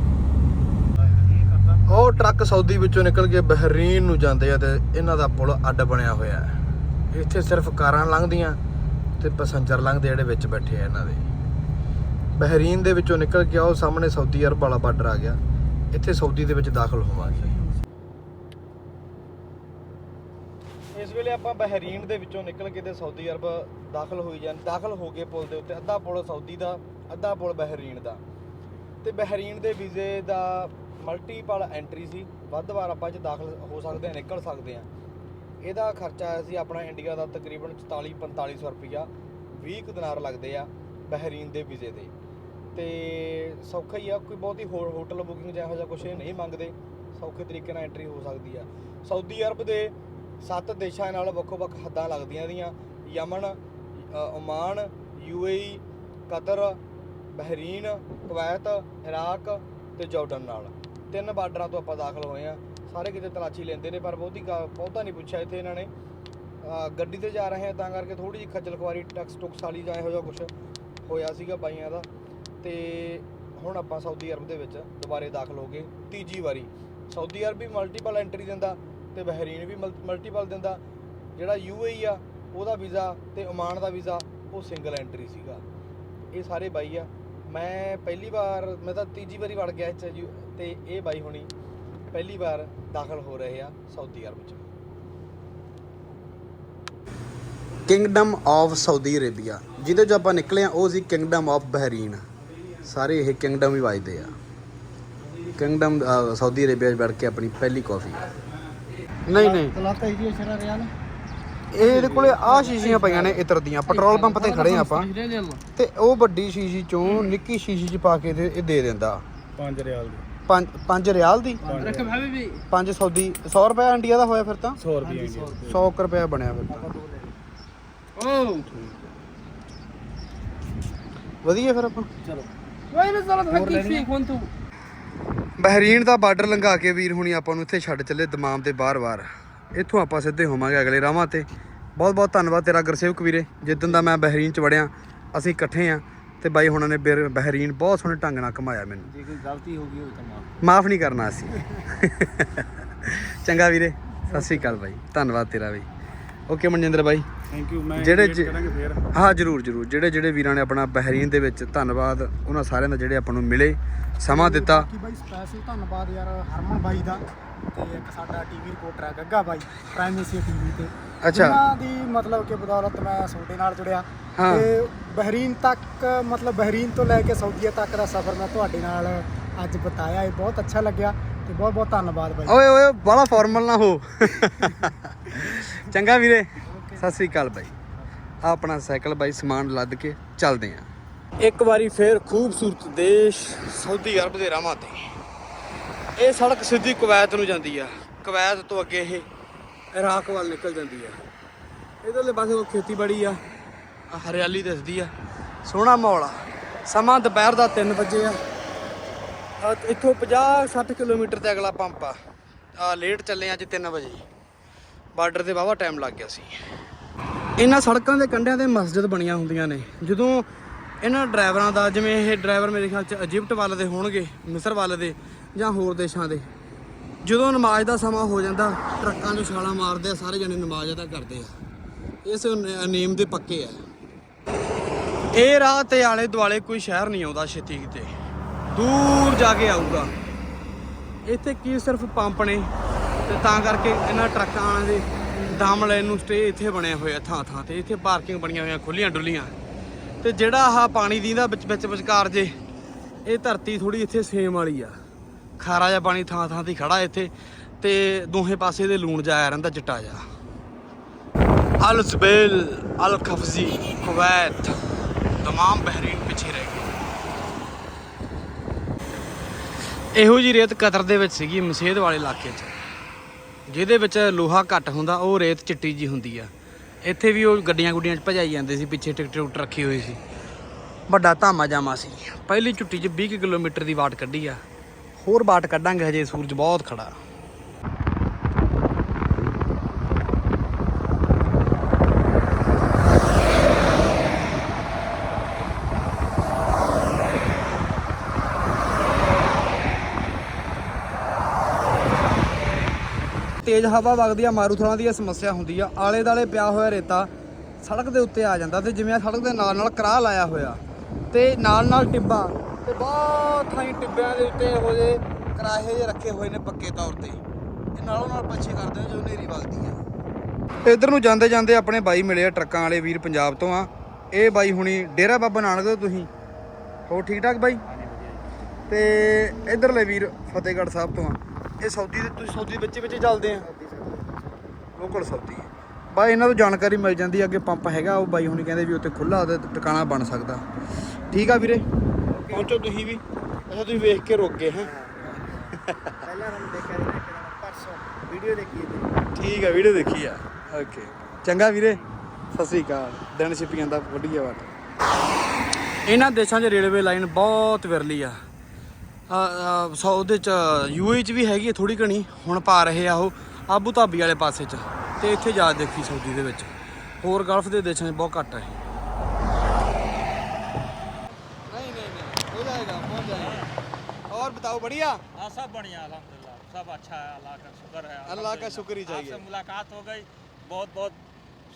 ਉਹ ਟਰੱਕ ਸਾਊਦੀ ਵਿੱਚੋਂ ਨਿਕਲ ਕੇ ਬਹਿਰੀਨ ਨੂੰ ਜਾਂਦੇ ਆ ਤੇ ਇਹਨਾਂ ਦਾ ਪੁਲ ਅੱਡ ਬਣਿਆ ਹੋਇਆ ਹੈ। ਇੱਥੇ ਸਿਰਫ ਕਾਰਾਂ ਲੰਘਦੀਆਂ ਤੇ ਪੈਸੰਜਰ ਲੰਘਦੇ ਜਿਹੜੇ ਵਿੱਚ ਬੈਠੇ ਆ ਇਹਨਾਂ ਦੇ। ਬਹਿਰੀਨ ਦੇ ਵਿੱਚੋਂ ਨਿਕਲ ਕੇ ਉਹ ਸਾਹਮਣੇ ਸਾਊਦੀ ਅਰਬ ਵਾਲਾ ਬਾਰਡਰ ਆ ਗਿਆ। ਇੱਥੇ ਸਾਊਦੀ ਦੇ ਵਿੱਚ ਦਾਖਲ ਹੋਵਾਂਗੇ। ਇਸ ਆਪਾਂ ਬਹਿਰੀਨ ਦੇ ਵਿੱਚੋਂ ਨਿਕਲ ਕੇ ਤੇ ਸਾਊਦੀ ਅਰਬ ਦਾਖਲ ਹੋਈ ਜਾਂ ਦਾਖਲ ਹੋ ਗਏ ਪੁਲ ਦੇ ਉੱਤੇ, ਅੱਧਾ ਪੁਲ ਸਾਊਦੀ ਦਾ, ਅੱਧਾ ਪੁਲ ਬਹਿਰੀਨ ਦਾ। ਤੇ ਬਹਿਰੀਨ ਦੇ ਵੀਜ਼ੇ ਦਾ ਮਲਟੀਪਲ ਐਂਟਰੀ ਸੀ, ਵੱਧ ਵਾਰ ਆਪਾਂ ਚ ਦਾਖਲ ਹੋ ਸਕਦੇ ਆ ਨਿਕਲ ਸਕਦੇ ਆ ਇਹਦਾ ਖਰਚਾ ਆਇਆ ਸੀ ਆਪਣਾ ਇੰਡੀਆ ਦਾ ਤਕਰੀਬਨ 44 4500 ਰੁਪਇਆ 20 ਕੁ ਦਿਨਾਰ ਲੱਗਦੇ ਆ ਬਹਿਰੀਨ ਦੇ ਵੀਜ਼ੇ ਦੇ। ਤੇ ਸੌਖਾ ਹੀ ਆ, ਕੋਈ ਬਹੁਤੀ ਹੋਰ ਹੋਟਲ ਬੁਕਿੰਗ ਜਾਂ ਇਹੋ ਜਿਹਾ ਕੁਝ ਨਹੀਂ ਮੰਗਦੇ, ਸੌਖੇ ਤਰੀਕੇ ਨਾਲ ਐਂਟਰੀ ਹੋ ਸਕਦੀ ਆ। ਸਾਊਦੀ ਅਰਬ ਦੇ ਸੱਤ ਦੇਸ਼ਾਂ ਨਾਲ ਵੱਖੋ-ਵੱਖ ਹੱਦਾਂ ਲੱਗਦੀਆਂ ਦੀਆਂ ਯਮਨ ਅ, Oman UAE Qatar Bahrain Kuwait Iraq ਤੇ ਜਾਰਡਨ ਨਾਲ। ਤਿੰਨ ਬਾਰਡਰਾਂ ਤੋਂ ਆਪਾਂ ਦਾਖਲ ਹੋਏ ਆ ਸਾਰੇ ਕਿਤੇ ਤਲਾਸ਼ੀ ਲੈਂਦੇ ਨੇ ਪਰ ਬਹੁਤੀ ਕਾ- ਬਹੁਤਾ ਨਹੀਂ ਪੁੱਛਿਆ ਇੱਥੇ ਇਹਨਾਂ ਨੇ। ਗੱਡੀ ਤੇ ਜਾ ਰਹੇ ਆ ਤਾਂ ਕਰਕੇ ਥੋੜੀ ਜਿਹੀ ਖੱਜਲ ਖੁਆਰੀ ਟੈਕਸ ਟੁਕਸ ਵਾਲੀ ਜਾਂ ਇਹੋ ਜਿਹਾ ਕੁਝ ਹੋਇਆ ਸੀਗਾ ਬਾਈਆਂ ਦਾ। ਤੇ ਹੁਣ ਆਪਾਂ ਸਾਊਦੀ ਅਰਬ ਦੇ ਵਿੱਚ ਦੁਬਾਰੇ ਦਾਖਲ ਹੋ ਗਏ। ਤੀਜੀ ਵਾਰੀ। ਸਾਊਦੀ ਅਰਬ ਵੀ ਮਲਟੀਪਲ ਐਂਟਰੀ ਦਿੰਦਾ। ਤੇ ਬਹਿਰੀਨ ਵੀ ਮਲਟੀਪਲ ਦਿੰਦਾ। ਜਿਹੜਾ ਯੂਏਈ ਆ, ਉਹਦਾ ਵੀਜ਼ਾ ਤੇ ਓਮਾਨ ਦਾ ਵੀਜ਼ਾ, ਉਹ ਸਿੰਗਲ ਐਂਟਰੀ ਸੀਗਾ। ਇਹ ਸਾਰੇ ਬਾਈ ਆ। ਮੈਂ ਪਹਿਲੀ ਵਾਰ, ਮੈਂ ਤਾਂ ਤੀਜੀ ਵਾਰੀ ਵੜ ਗਿਆ ਇੱਥੇ ਜੀ, ਤੇ ਇਹ ਬਾਈ ਹੁਣੀ ਪਹਿਲੀ ਵਾਰ ਦਾਖਲ ਹੋ ਰਹੇ ਆ ਸਾਊਦੀ ਅਰਬ ਚ। ਕਿੰਗਡਮ ਆਫ ਸਾਊਦੀ ਅਰੇਬੀਆ ਜਿਹਦੇ ਚ ਆਪਾਂ ਨਿਕਲੇ ਆ ਉਹ ਸੀ ਕਿੰਗਡਮ ਆਫ ਬਹਿਰੀਨ ਸਾਰੇ ਇਹ ਕਿੰਗਡਮ ਹੀ ਵੱਜਦੇ ਆ। ਕਿੰਗਡਮ ਸਾਊਦੀ ਅਰੇਬੀਆ ਚ ਵੜ ਕੇ ਆਪਣੀ ਪਹਿਲੀ ਕਾਫੀ ਨਹੀਂ ਨਹੀਂ। ਤਲਾਤਾ ਹੀ ਜੀ ਸ਼ਰਾ ਰਿਆ ਨਾ ਇਹ ਇਹਦੇ ਕੋਲੇ ਆ ਸ਼ੀਸ਼ੀਆਂ ਪਈਆਂ ਨੇ ਇਤਰ ਦੀਆਂ ਪੈਟਰੋਲ ਪੰਪ ਤੇ ਖੜੇ ਆ ਆਪਾਂ। ਤੇ ਉਹ ਵੱਡੀ ਸ਼ੀਸ਼ੀ ਚੋਂ ਨਿੱਕੀ ਸ਼ੀਸ਼ੀ ਚ ਪਾ ਕੇ ਤੇ ਇਹ ਦੇ ਦਿੰਦਾ। 5 ਰਿਆਲ ਦੀ। 5 ਰਿਆਲ ਦੀ? 500 100 ਰੁਪਏ ਇੰਡੀਆ ਦਾ ਹੋਇਆ ਫਿਰ ਤਾਂ? 100 ਰੁਪਏ ਇੰਡੀਆ। 100 ਰੁਪਏ ਬਣਿਆ ਫਿਰ ਤਾਂ। ਵਧੀਆ ਫਿਰ ਆਪਾਂ। ਚਲੋ। ਕੋਈ ਨਾ ਜ਼ਰਾ ਥੱਕੀ ਸੀ ਹੁਣ ਤੂੰ। ਬਹਿਰੀਨ ਦਾ ਬਾਰਡਰ ਲੰਘਾ ਕੇ ਵੀਰ ਹੁਣੀ ਆਪਾਂ ਨੂੰ ਇੱਥੇ ਛੱਡ ਚੱਲੇ ਦਮਾਮ ਦੇ ਬਾਰ-ਬਾਰ ਇੱਥੋਂ ਆਪਾਂ ਸਿੱਧੇ ਹੋਵਾਂਗੇ ਅਗਲੇ ਰਾਵਾਂ ਤੇ। ਬਹੁਤ ਬਹੁਤ ਧੰਨਵਾਦ ਤੇਰਾ ਗੁਰਸੇਵਕ ਵੀਰੇ। ਜਿੱਦਨ ਦਾ ਮੈਂ ਬਹਿਰੀਨ ਚ ਵੜਿਆ ਅਸੀਂ ਇਕੱਠੇ ਆ ਤੇ ਬਾਈ ਹੁਣਾਂ ਨੇ ਬਹਿਰੀਨ ਬਹੁਤ ਸੋਹਣੇ ਢੰਗ ਨਾਲ ਘੁਮਾਇਆ ਮੈਨੂੰ। ਜੇ ਕੋਈ ਗਲਤੀ ਹੋ ਗਈ ਹੋਵੇ ਤਾਂ ਮਾਫ ਮਾਫ ਨਹੀਂ ਕਰਨਾ ਅਸੀਂ। ਚੰਗਾ ਵੀਰੇ ਸਤਿ ਸ੍ਰੀ ਅਕਾਲ ਬਾਈ। ਧੰਨਵਾਦ ਤੇਰਾ ਬਾਈ ਓਕੇ ਮਨਜਿੰਦਰ ਬਾਈ। ਥੈਂਕ ਯੂ ਮੈਂ ਜਿਹੜੇ invite ਜ- ਕਰਾਂਗੇ ਫੇਰ। ਹਾਂ ਜਰੂਰ ਜਰੂਰ। ਜਿਹੜੇ ਜਿਹੜੇ ਵੀਰਾਂ ਨੇ ਆਪਣਾ ਬਹਿਰੀਨ ਦੇ ਵਿੱਚ ਧੰਨਵਾਦ ਉਹਨਾਂ ਸਾਰਿਆਂ ਦਾ ਜਿਹੜੇ ਆਪਾਂ ਨੂੰ ਮਿਲੇ ਸਮਾਂ ਦਿੱਤਾ। ਕਿ ਬਾਈ ਸਪੈਸ਼ਲ ਧੰਨਵਾਦ ਯਾਰ ਹਰਮਨ ਬਾਈ ਦਾ ਤੇ ਇੱਕ ਸਾਡਾ ਟੀਵੀ ਰਿਪੋਰਟਰ ਹੈ ਗੱਗਾ ਬਾਈ ਪ੍ਰਾਈਮ ਏਸ਼ੀਆ ਟੀਵੀ ਤੇ। ਅੱਛਾ। ਉਹਨਾਂ ਦੀ ਮਤਲਬ ਕਿ ਬਦੌਲਤ ਮੈਂ ਤੁਹਾਡੇ ਨਾਲ ਜੁੜਿਆ। ਹਾਂ। ਤੇ ਬਹਿਰੀਨ ਤੱਕ ਮਤਲਬ ਬਹਿਰੀਨ ਤੋਂ ਲੈ ਕੇ ਸਾਊਦੀਆ ਤੱਕ ਦਾ ਸਫ਼ਰ ਮੈਂ ਤੁਹਾਡੇ ਨਾਲ ਅੱਜ ਬਤਾਇਆ। ਇਹ ਬਹੁਤ ਅੱਛਾ ਲੱਗਿਆ ਤੇ ਬਹੁਤ ਬਹੁਤ ਧੰਨਵਾਦ ਬਾਈ। ਓਏ ਓਏ ਬਾਲਾ ਫਾਰਮਲ ਨਾ ਹੋ। ਚੰਗਾ ਵੀਰੇ। ਸਤਿ ਸ੍ਰੀ ਅਕਾਲ ਬਾਈ। ਆਪਣਾ ਸਾਈਕਲ ਬਾਈ ਸਮਾਨ ਲੱਦ ਕੇ ਚੱਲਦੇ ਆਂ। ਇੱਕ ਵਾਰੀ ਫੇਰ ਖੂਬਸੂਰਤ ਦੇਸ਼ ਸਾਊਦੀ ਅਰਬ ਦੇ ਰਾਹਾਂ ਤੇ। ਇਹ ਸੜਕ ਸਿੱਧੀ ਕੁਵੈਤ ਨੂੰ ਜਾਂਦੀ ਆ। ਕੁਵੈਤ ਤੋਂ ਅੱਗੇ ਇਹ ਇਰਾਕ ਵੱਲ ਨਿਕਲ ਜਾਂਦੀ ਆ। ਇਧਰਲੇ ਪਾਸੇ ਉਹ ਖੇਤੀਬਾੜੀ ਆ ਹਰਿਆਲੀ ਦਿਸਦੀ ਆ। ਸੋਹਣਾ ਮਾਹੌਲ ਆ। ਸਮਾਂ ਦੁਪਹਿਰ ਦਾ 3 ਵਜੇ ਆ। ਇੱਥੋਂ 50 60 ਕਿਲੋਮੀਟਰ ਤੇ ਅਗਲਾ ਪੰਪ ਆ। ਆ ਲੇਟ ਚੱਲੇ ਅੱਜ 3 ਵਜੇ। ਬਾਰਡਰ ਤੇ ਵਾਵਾ ਟਾਈਮ ਲੱਗ ਗਿਆ ਸੀ। ਇਹਨਾਂ ਸੜਕਾਂ ਦੇ ਕੰਢਿਆਂ ਤੇ ਮਸਜਿਦ ਬਣੀਆਂ ਹੁੰਦੀਆਂ ਨੇ। ਜਦੋਂ ਇਹਨਾਂ ਡਰਾਈਵਰਾਂ ਦਾ, ਜਿਵੇਂ ਇਹ ਡਰਾਈਵਰ ਮੇਰੇ ਖਿਆਲ ਚ ਇਜਿਪਟ ਵੱਲ ਦੇ ਹੋਣਗੇ, ਮਿਸਰ ਵੱਲ ਦੇ ਜਾਂ ਹੋਰ ਦੇਸ਼ਾਂ ਦੇ, ਜਦੋਂ ਨਮਾਜ਼ ਦਾ ਸਮਾਂ ਹੋ ਜਾਂਦਾ, ਟਰੱਕਾਂ ਨੂੰ ਛਾਲਾਂ ਮਾਰਦੇ ਆ, ਸਾਰੇ ਜਣੇ ਨਮਾਜ਼ ਅਦਾ ਕਰਦੇ ਆ। ਇਸ ਨ- ਦੇ ਪੱਕੇ ਆ। ਇਹ ਰਾਹ ਤੇ ਆਲੇ ਦੁਆਲੇ ਕੋਈ ਸ਼ਹਿਰ ਨਹੀਂ ਆਉਂਦਾ ਛੇਤੀ ਕਿਤੇ। ਦੂਰ ਜਾ ਕੇ ਆਊਗਾ। ਇੱਥੇ ਕੀ ਸਿਰਫ ਪੰਪ ਨੇ? ਤੇ ਤਾਂ ਕਰਕੇ ਇਹਨਾਂ ਟਰੱਕਾਂ ਵਾਲਿਆਂ ਦੇ ਦਮ ਲੈਣ ਨੂੰ ਸਟੇ ਇੱਥੇ ਬਣੇ ਹੋਏ ਆ ਥਾਂ ਥਾਂ ਤੇ ਇੱਥੇ ਪਾਰਕਿੰਗ ਬਣੀਆਂ ਹੋਈਆਂ ਖੁੱਲੀਆਂ ਡੁੱਲੀਆਂ ਤੇ ਜਿਹੜਾ ਆਹ ਪਾਣੀ ਦੀਂਦਾ ਵਿੱਚ ਵਿੱਚ ਵਿਚਕਾਰ ਜੇ ਇਹ ਧਰਤੀ ਥੋੜੀ ਇੱਥੇ ਸੇਮ ਵਾਲੀ ਆ ਖਾਰਾ ਜਿਹਾ ਪਾਣੀ ਥਾਂ ਥਾਂ ਤੇ ਖੜਾ ਇੱਥੇ ਤੇ ਦੋਹੇ ਪਾਸੇ ਦੇ ਲੂਣ ਜਾਇਆ ਰਹਿੰਦਾ ਚਿੱਟਾ ਜਾ ਅਲ ਜ਼ਬੇਲ ਅਲ ਖਫਜ਼ੀ ਕੁਵੈਤ तमाम ਬਹਿਰੀਨ ਪਿੱਛੇ ਰਹਿ ਗਏ ਇਹੋ ਜੀ ਰੇਤ ਕਤਰ ਦੇ ਵਿੱਚ ਸੀਗੀ ਮਸੇਦ ਵਾਲੇ ਇਲਾਕੇ 'ਚ ਜਿਹਦੇ ਵਿੱਚ ਲੋਹਾ ਘੱਟ ਹੁੰਦਾ, ਉਹ ਰੇਤ ਚਿੱਟੀ ਜੀ ਹੁੰਦੀ ਆ। ਇੱਥੇ ਵੀ ਉਹ ਗੱਡੀਆਂ ਗੁੱਡੀਆਂ 'ਚ ਭਜਾਈ ਜਾਂਦੇ ਸੀ, ਪਿੱਛੇ ਟਿਕਟ ਟੁਕਟ ਰੱਖੀ ਹੋਈ ਸੀ। ਵੱਡਾ ਧਾਮਾ ਜਾਮਾ ਸੀ। ਪਹਿਲੀ ਝੁੱਟੀ 'ਚ 20 ਕੁ ਕਿਲੋਮੀਟਰ ਦੀ ਵਾਟ ਕੱਢੀ ਆ। ਹੋਰ ਵਾਟ ਕੱਢਾਂਗੇ ਹਜੇ, ਸੂਰਜ ਬਹੁਤ ਖੜਾ। ਤੇਜ਼ ਹਵਾ ਵਗਦੀ ਆ ਮਾਰੂਥਲਾਂ ਦੀ ਇਹ ਸਮੱਸਿਆ ਹੁੰਦੀ ਆ। ਆਲੇ ਦਾਲੇ ਪਿਆ ਹੋਇਆ ਰੇਤਾ ਸੜਕ ਦੇ ਉੱਤੇ ਆ ਜਾਂਦਾ ਤੇ ਜਿਵੇਂ ਆ ਸੜਕ ਦੇ ਨਾਲ ਨਾਲ ਕਰਾਹ ਲਾਇਆ ਹੋਇਆ ਤੇ ਨਾਲ ਨਾਲ ਟਿੱਬਾ ਤੇ ਬਹੁਤ ਥਾਈਂ ਟਿੱਬਿਆਂ ਦੇ ਉੱਤੇ ਇਹੋ ਜਿਹੇ ਕਰਾਹੇ ਜਿਹੇ ਰੱਖੇ ਹੋਏ ਨੇ ਪੱਕੇ ਤੌਰ ਤੇ। ਇਹ ਨਾਲੋਂ ਨਾਲ ਪੱਛੇ ਕਰਦੇ ਨੇ ਜਦੋਂ ਨੇਰੀ ਵਗਦੀ ਆ। ਇਧਰ ਨੂੰ ਜਾਂਦੇ ਜਾਂਦੇ ਆਪਣੇ ਬਾਈ ਮਿਲੇ ਆ ਟਰੱਕਾਂ ਵਾਲੇ ਵੀਰ ਪੰਜਾਬ ਤੋਂ ਆ। ਇਹ ਬਾਈ ਹੁਣੀ ਡੇਰਾ ਬਾਬਾ ਨਾਨਕ ਤੋਂ ਤੁਸੀਂ। ਹੋ ਠੀਕ ਠਾਕ ਬਾਈ ਤੇ ਇਧਰਲੇ ਵੀਰ ਫਤਿਹਗੜ੍ਹ ਸਾਹਿਬ ਤੋਂ ਆ। ਇਹ ਸੌਦੀ ਦੇ ਤੁਸੀਂ ਸੌਦੀ ਵਿੱਚ ਵਿੱਚ ਚੱਲਦੇ ਆ। ਲੋਕਲ ਸੌਦੀ। ਬਾਈ ਇਹਨਾਂ ਤੋਂ ਜਾਣਕਾਰੀ ਮਿਲ ਜਾਂਦੀ ਅੱਗੇ ਪੰਪ ਹੈਗਾ ਉਹ ਬਾਈ ਹੁਣੀ ਕਹਿੰਦੇ ਵੀ ਉੱਥੇ ਖੁੱਲਾ ਤੇ ਟਿਕਾਣਾ ਬਣ ਸਕਦਾ। ਠੀਕ ਆ ਵੀਰੇ? ਪਹੁੰਚੋ ਤੁਸੀਂ ਵੀ। ਅੱਛਾ ਤੁਸੀਂ ਵੇਖ ਕੇ ਰੁਕ ਗਏ ਹੈ। ਪਹਿਲਾਂ ਹਮ ਦੇਖਿਆ ਨਾ ਪਰਸੋਂ ਵੀਡੀਓ ਦੇਖੀ ਠੀਕ ਆ ਵੀਡੀਓ ਦੇਖੀ ਆ। ਓਕੇ। ਚੰਗਾ ਵੀਰੇ। ਸਤਿ ਸ੍ਰੀ ਅਕਾਲ। ਦਿਨ ਛਿਪੀਆਂ ਦਾ ਵਧੀਆ ਵਾਟ ਇਹਨਾਂ ਦੇਸ਼ਾਂ 'ਚ ਰੇਲਵੇ ਲਾਈਨ ਬਹੁਤ ਵਿਰਲੀ ਆ। ਸੌ ਉਹਦੇ ਚ ਯੂਏ ਚ ਵੀ ਹੈਗੀ ਆ ਥੋੜੀ ਘਣੀ ਹੁਣ ਪਾ ਰਹੇ ਆ ਉਹ ਆਬੂ ਧਾਬੀ ਵਾਲੇ ਪਾਸੇ ਚ ਤੇ ਇੱਥੇ ਜਾ ਦੇਖੀ ਸਾਊਦੀ ਦੇ ਵਿੱਚ ਹੋਰ ਗਲਫ ਦੇ ਦੇਸ਼ਾਂ 'ਚ ਬਹੁਤ ਘੱਟ ਹੈ नहीं नहीं नहीं हो जाएगा पहुंच जाएगा और बताओ बढ़िया हाँ सब बढ़िया अल्हम्दुलिल्लाह सब अच्छा है अल्लाह का शुक्र है अल्लाह का अल्हम्दुलिल्लाह। शुक्र ही चाहिए। आपसे मुलाकात हो गई बहुत बहुत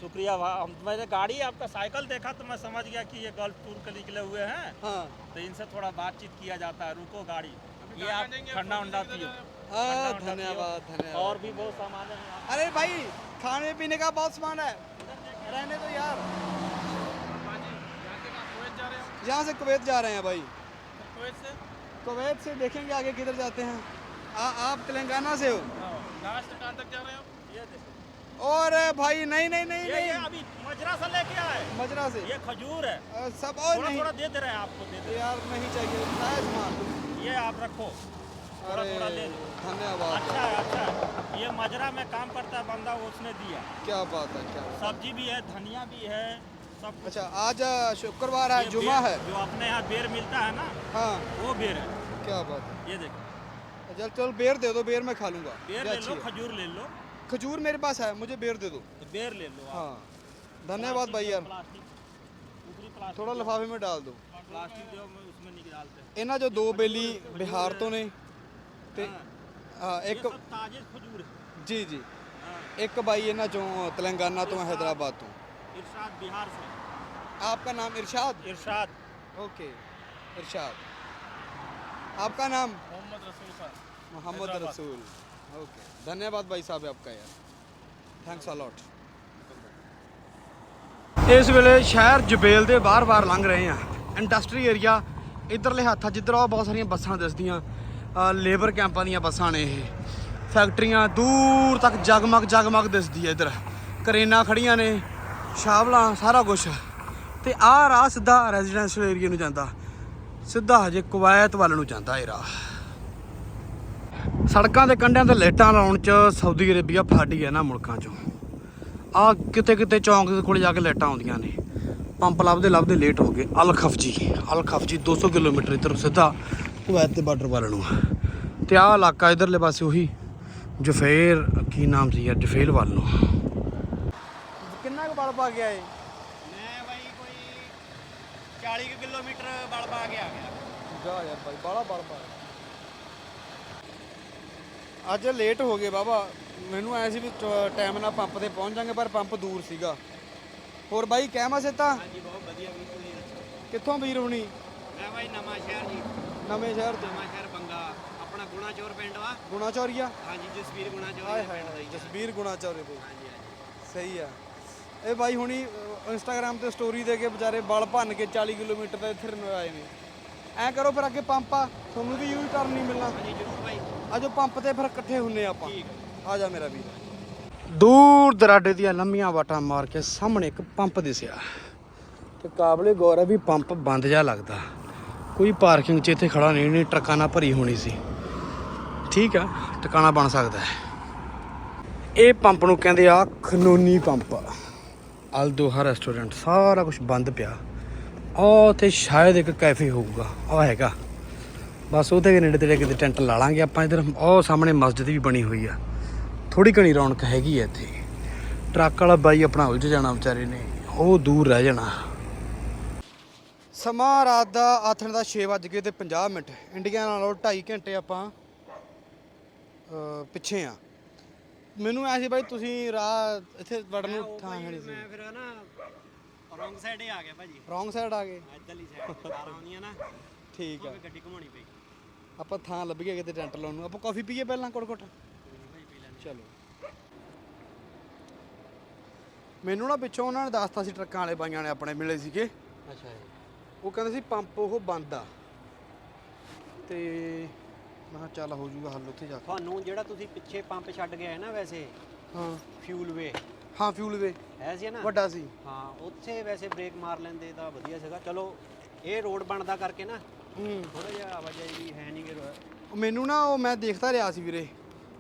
शुक्रिया भा- हम मैंने गाड़ी आपका साइकिल देखा तो मैं समझ गया कि ये गल्फ टूर के निकले हुए हैं। हाँ। तो इनसे थोड़ा बातचीत किया जाता है। रुको गाड़ी। ये आप ठंडा उंडा पियो। हाँ, ठंडा उंडा धन्यवाद, धन्यवाद। और भी बहुत सामान है। अरे भाई खाने पीने का बहुत सामान है। रहने तो यार। यहाँ से कुवैत जा रहे हैं? भाई। कुवैत से? देखेंगे आगे किधर जाते हैं। आ, आप तेलंगाना से हो लास्ट कहाँ तक जा रहे हो? ये देखो। और भाई नहीं नहीं नहीं ये, ये नहीं। अभी मजरा से लेके आए। मजरा से। ये खजूर है। सब और थोड़ा नहीं। थोड़ा दे दे रहे हैं आपको दे दे। यार नहीं चाहिए है सामान ये आप रखो। थोड़ा थोड़ा ले लो। धन्यवाद। अच्छा है अच्छा है। ये मजरा में काम करता है बंदा वो उसने दिया। क्या बात है क्या सब्ज़ी भी है धनिया भी है सब अच्छा आज शुक्रवार है जुमा है। जो अपने यहाँ बेर मिलता है ना हाँ। वो बेर है। क्या बात है। ये देखो। चल चल बेर दे दो बेर मैं खा लूँगा। बेर ले लो खजूर ले लो। खजूर मेरे पास है मुझे बेर दे दो तो बेर ले लो आप। हाँ धन्यवाद भाई यार प्लास्टिक ऊपरी प्लास्टिक थोड़ा लिफाफे में डाल दो प्लास्टिक जो हम उसमें निकालते हैं ਇਹਨਾਂ ਜੋ ਦੋ ਬੇਲੀ ਬਿਹਾਰ ਤੋਂ ਨੇ ਤੇ ਹਾਂ, ये ਇੱਕ सब ताजे खजूर है ਜੀ ਜੀ हाँ, ਇੱਕ ਬਾਈ ਇਹਨਾਂ ਚੋਂ ਤੇਲੰਗਾਨਾ ਤੋਂ हैदराबाद ਤੋਂ इरशाद बिहार से आपका नाम इरशाद इरशाद ओके इरशाद आपका नाम मोहम्मद रसूल खान मोहम्मद रसूल ओके धन्यवाद भाई साहब आपका यार थैंक्स अ लॉट ਇਸ ਵੇਲੇ ਸ਼ਹਿਰ ਜਬੇਲ ਦੇ ਬਾਹਰ-ਬਾਹਰ ਲੰਘ ਰਹੇ ਆ ਇੰਡਸਟਰੀ ਏਰੀਆ ਇਧਰਲੇ ਹੱਥਾਂ ਜਿੱਧਰ ਉਹ ਬਹੁਤ ਸਾਰੀਆਂ ਬੱਸਾਂ ਦਿਸਦੀਆਂ ਅ, ਲੇਬਰ ਕੈਂਪਾਂ ਦੀਆਂ ਬੱਸਾਂ ਨੇ ਇਹ ਫੈਕਟਰੀਆਂ ਦੂਰ ਤੱਕ ਜਗਮਗ ਜਗਮਗ ਦਿਸਦੀ ਹੈ ਇਧਰ ਕਰੇਨਾਂ ਖੜੀਆਂ ਨੇ ਸ਼ਾਵਲਾਂ ਸਾਰਾ ਕੁਝ ਤੇ ਆਹ ਰਾਹ ਸਿੱਧਾ ਰੈਜ਼ੀਡੈਂਸ਼ੀਅਲ ਏਰੀਆ ਨੂੰ ਜਾਂਦਾ ਸਿੱਧਾ ਹਜੇ ਕੁਵੈਤ ਵੱਲ ਨੂੰ ਜਾਂਦਾ ਇਹ ਰਾਹ ਸੜਕਾਂ ਦੇ ਕੰਢਿਆਂ ਤੇ ਲਾਈਟਾਂ ਲਾਉਣ ਚ ਸਾਊਦੀ ਅਰੇਬੀਆ ਫਾਡੀ ਹੈ ਨਾ ਮੁਲਕਾਂ ਚੋਂ। ਆ ਕਿਤੇ ਕਿਤੇ ਚੌਂਕ ਦੇ ਕੋਲ ਜਾ ਕੇ ਲਾਈਟਾਂ ਆਉਂਦੀਆਂ ਨੇ। ਪੰਪ ਲੱਭਦੇ ਲੱਭਦੇ ਲੇਟ ਹੋ ਗਏ। ਅਲ ਖਫਜੀ ਅਲ ਖਫਜੀ 200 ਕਿਲੋਮੀਟਰ ਇੱਧਰ ਸਿੱਧਾ ਕੁਵੈਤ ਦੇ ਬਾਰਡਰ ਵੱਲ ਨੂੰ ਤੇ ਆਹ ਇਲਾਕਾ ਇਧਰਲੇ ਪਾਸੇ ਉਹੀ ਜਫੇਰ ਕੀ ਨਾਮ ਸੀ ਯਾਰ ਜਫੇਲ ਵੱਲ ਨੂੰ। ਕਿੰਨਾ ਕੁ ਬਲ ਪਾ ਗਿਆ ਏ? ਮੈਂ ਬਾਈ ਕੋਈ 40 ਕਿਲੋਮੀਟਰ ਬਲ ਪਾ ਕੇ ਆ ਗਿਆ। ਜਾ ਯਾਰ ਬਾਈ ਬਾਲਾ ਬਲ ਪਾ ਅੱਜ ਲੇਟ ਹੋ ਗਏ ਬਾਬਾ। ਮੈਨੂੰ ਐ ਸੀ ਵੀ ਟਾਈਮ ਨਾਲ ਪੰਪ ਤੇ ਪਹੁੰਚ ਜਾਾਂਗੇ ਪਰ ਪੰਪ ਦੂਰ ਸੀਗਾ। ਹੋਰ ਬਾਈ ਕਹਿਮਾ ਸਿੱਤਾ? ਹਾਂਜੀ ਬਹੁਤ ਵਧੀਆ ਤੁਸੀਂ ਦੱਸੋ ਕਿੱਥੋਂ ਵੀਰ ਹੁਣੀ? ਮੈਂ ਬਾਈ ਨਵਾਂ ਸ਼ਹਿਰ ਜੀ। ਨਵੇਂ ਸ਼ਹਿਰ ਤੋਂ। ਨਵਾਂ ਸ਼ਹਿਰ ਬੰਗਾ। ਆਪਣਾ ਗੁਣਾ ਚੋਰ ਪਿੰਡ ਵਾ। ਗੁਣਾ ਚੌਰੀਆ ਹਾਂਜੀ ਜਸਵੀਰ ਗੁਣਾ ਚੋਰ ਹਾਏ ਹਾਏ ਪਿੰਡ ਦਾ ਹੀ ਜਸਬੀਰ ਗੁਣਾ ਚੌਰੇ ਤੋਂ ਹਾਂਜੀ ਹਾਂਜੀ। ਸਹੀ ਆ। ਇਹ ਬਾਈ ਹੁਣੀ ਇੰਸਟਾਗ੍ਰam ਤੇ ਸਟੋਰੀ ਦੇ ਕੇ ਵਿਚਾਰੇ ਬਲ ਭੰਨ ਕੇ 40 ਕਿਲੋਮੀਟਰ ਦਾ ਇੱਥੇ ਆਏ ਨੇ। ਐ ਕਰੋ ਫਿਰ ਅੱਗੇ ਪੰਪ ਆ। ਤੁਹਾਨੂੰ ਵੀ ਯੂਜ਼ ਕਰਨ ਨਹੀਂ ਮਿਲਣਾ। ਹਾਂਜੀ ਜਰੂਰ ਬਾਈ। ਆਜੋ ਪੰਪ ਤੇ ਫਿਰ ਇਕੱਠੇ ਹੁੰਨੇ ਆਪਾਂ। ਆ ਜਾ। ਮੇਰਾ ਵੀਰ। ਦੂਰ ਦਰਾਡੇ ਦੀਆਂ ਲੰਮੀਆਂ ਵਾਟਾਂ ਮਾਰ ਕੇ ਸਾਹਮਣੇ ਇੱਕ ਪੰਪ ਦਿਸਿਆ। ਤੇ ਕਾਬਲੇ ਗੌਰ ਹੈ ਵੀ ਪੰਪ ਬੰਦ ਜਾ ਲੱਗਦਾ। ਕੋਈ ਪਾਰਕਿੰਗ 'ਚ ਇੱਥੇ ਖੜਾ ਨਹੀਂ ਨਹੀਂ ਟਰੱਕਾਂ ਨਾਲ ਭਰੀ ਹੋਣੀ ਸੀ। ਠੀਕ ਆ ਟਿਕਾਣਾ ਬਣ ਸਕਦਾ ਹੈ। ਇਹ ਪੰਪ ਨੂੰ ਕਹਿੰਦੇ ਆ ਖਨੋਨੀ ਪੰਪ। ਅਲਦੋਹਾ ਰੈਸਟੋਰੈਂਟ ਸਾਰਾ ਕੁਝ ਬੰਦ ਪਿਆ। ਉਹ ਤੇ ਸ਼ਾਇਦ ਇੱਕ ਕੈਫੇ ਹੋਊਗਾ। ਉਹ ਹੈਗਾ। ਬਸ ਉਹਦੇ ਨੇੜੇ ਤੇੜੇ ਕਿਤੇ ਟੈਂਟ ਲਾ ਲਾਂਗੇ ਆਪਾਂ ਇਧਰ। ਉਹ ਸਾਹਮਣੇ ਮਸਜਿਦ ਵੀ ਬਣੀ ਹੋਈ ਆ। ਥੋੜੀ ਘਣੀ ਰੌਣਕ ਹੈਗੀ ਆ ਇੱਥੇ। ਟਰੱਕ ਵਾਲਾ ਬਾਈ ਆਪਣਾ ਉਲਝ ਜਾਣਾ ਵਿਚਾਰੇ ਨੇ। ਉਹ ਦੂਰ ਰਹਿ ਜਾਣਾ। ਸਮਾਂ ਰਾਤ ਦਾ ਆਥਣ ਦਾ 6 ਵੱਜ ਗਏ ਤੇ 50 ਮਿੰਟ। ਇੰਡੀਆ ਨਾਲੋਂ 2.5 ਘੰਟੇ ਆਪਾਂ ਪਿੱਛੇ ਆ। ਮੈਨੂੰ ਐ ਸੀ ਬਾਈ ਤੁਸੀਂ ਰਾਹ ਇੱਥੇ ਵੜਨ ਨੂੰ ਥਾਂ ਨਹੀਂ ਸੀ। ਮੈਂ ਫਿਰ ਨਾ ਰੋਂਗ ਸਾਈਡ ਹੀ ਆ ਗਿਆ ਭਾਜੀ। ਰੋਂਗ ਸਾਈਡ ਆ ਗਏ। ਇੱਧਰਲੀ ਸਾਈਡ ਕਾਰ ਆਉਂਦੀਆਂ ਨਾ। ਠੀਕ ਆ। ਗੱਡੀ ਘੁਮਾਉਣੀ ਪਈ ਆਪਾਂ ਥਾਂ ਲੱਭ ਗਏ ਕਿਤੇ ਟੈਂਟ ਲਾਉਣ ਨੂੰ। ਆਪਾਂ ਕਾਫੀ ਪੀਏ ਪਹਿਲਾਂ ਕੁੜ ਕੁੜ ਚਲੋ। ਮੈਨੂੰ ਨਾ ਪਿੱਛੋਂ ਉਹਨਾਂ ਨੇ ਦੱਸਤਾ ਸੀ ਟਰੱਕਾਂ ਵਾਲੇ ਬਾਈਆਂ ਨੇ ਆਪਣੇ ਮਿਲੇ ਸੀਗੇ। ਅੱਛਾ ਜੀ। ਉਹ ਕਹਿੰਦੇ ਸੀ ਪੰਪ ਉਹ ਬੰਦ ਆ। ਤੇ ਮੈਂ ਕਿਹਾ ਚੱਲ ਹੋ ਜੂਗਾ ਹੱਲ ਉੱਥੇ ਜਾ ਕੇ। ਤੁਹਾਨੂੰ ਜਿਹੜਾ ਤੁਸੀਂ ਪਿੱਛੇ ਪੰਪ ਛੱਡ ਗਏ ਨਾ ਵੈਸੇ ਹਾਂ। ਫਿਊਲ ਵੇ ਹਾਂ ਫਿਊਲ ਵੇ ਹੈ ਸੀ ਨਾ? ਵੱਡਾ ਸੀ। ਹਾਂ ਉੱਥੇ ਵੈਸੇ ਬ੍ਰੇਕ ਮਾਰ ਲੈਂਦੇ ਤਾਂ ਵਧੀਆ ਸੀਗਾ। ਚਲੋ ਇਹ ਰੋਡ ਬਣਦਾ ਕਰਕੇ ਨਾ ਹੂੰ ਥੋੜਾ ਜਿਹਾ ਆਵਾਜਾਈ ਵੀ ਹੈ ਨਹੀਂ ਕਿ ਉਹ ਮੈਨੂੰ ਨਾ ਉਹ ਮੈਂ ਦੇਖਦਾ ਰਿਹਾ ਸੀ ਵੀਰੇ।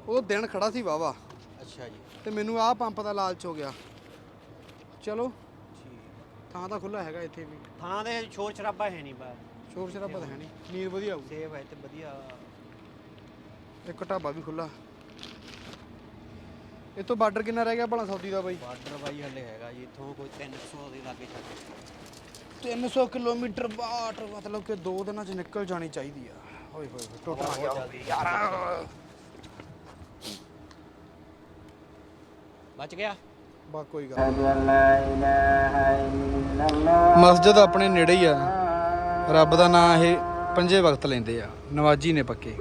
ਉਹ ਦਿਨ ਖੜਾ ਸੀ ਵਾਵਾ ਅੱਛਾ ਜੀ। ਤੇ ਮੈਨੂੰ ਆਹ ਪੰਪ ਦਾ ਲਾਲਚ ਹੋ ਗਿਆ। ਚਲੋ। ਥਾਂ ਤਾਂ ਖੁੱਲਾ ਹੈਗਾ ਇੱਥੇ ਵੀ। ਥਾਂ ਦੇ ਸ਼ੋਰ ਸ਼ਰਾਬਾ ਹੈ ਨਹੀਂ ਬਾ। ਸ਼ੋਰ ਸ਼ਰਾਬਾ ਤਾਂ ਹੈ ਨਹੀਂ ਨੀਂਦ ਵਧੀਆ ਆਊ ਸੇਫ ਹੈ ਤੇ ਵਧੀਆ। ਇੱਕ ਢਾਬਾ ਵੀ ਖੁੱਲਾ ਇਹ ਤੋਂ ਬਾਰਡਰ ਕਿੰਨਾ ਰਹਿ ਗਿਆ ਭਲਾ ਸਾਊਦੀ ਦਾ ਬਾਈ? ਬਾਰਡਰ ਬਾਈ ਹੱਲੇ ਹੈਗਾ ਜੀ ਇੱਥੋਂ ਕੋਈ 300 ਦੇ ਲਾਗੇ ਛੱਡ 300 ਕਿਲੋਮੀਟਰ ਬਾਟ ਮਤਲਬ ਕਿ 2 ਦਿਨਾਂ ਚ ਨਿਕਲ ਜਾਣੀ ਚਾਹੀਦੀ ਆ। ਓਏ ਹੋਏ ਹੋਏ ਟੁੱਟ ਨਾ ਗਿਆ। ਯਾਰ ਬਚ ਗਿਆ? ਬਾ ਕੋਈ ਗੱਲ ਮਸਜਿਦ ਆਪਣੇ ਨੇੜੇ ਹੀ ਆ। ਰੱਬ ਦਾ ਨਾਮ ਇਹ ਪੰਜੇ ਵਕਤ ਲੈਂਦੇ ਆ। ਨਵਾਜੀ ਨੇ ਪੱਕੇ।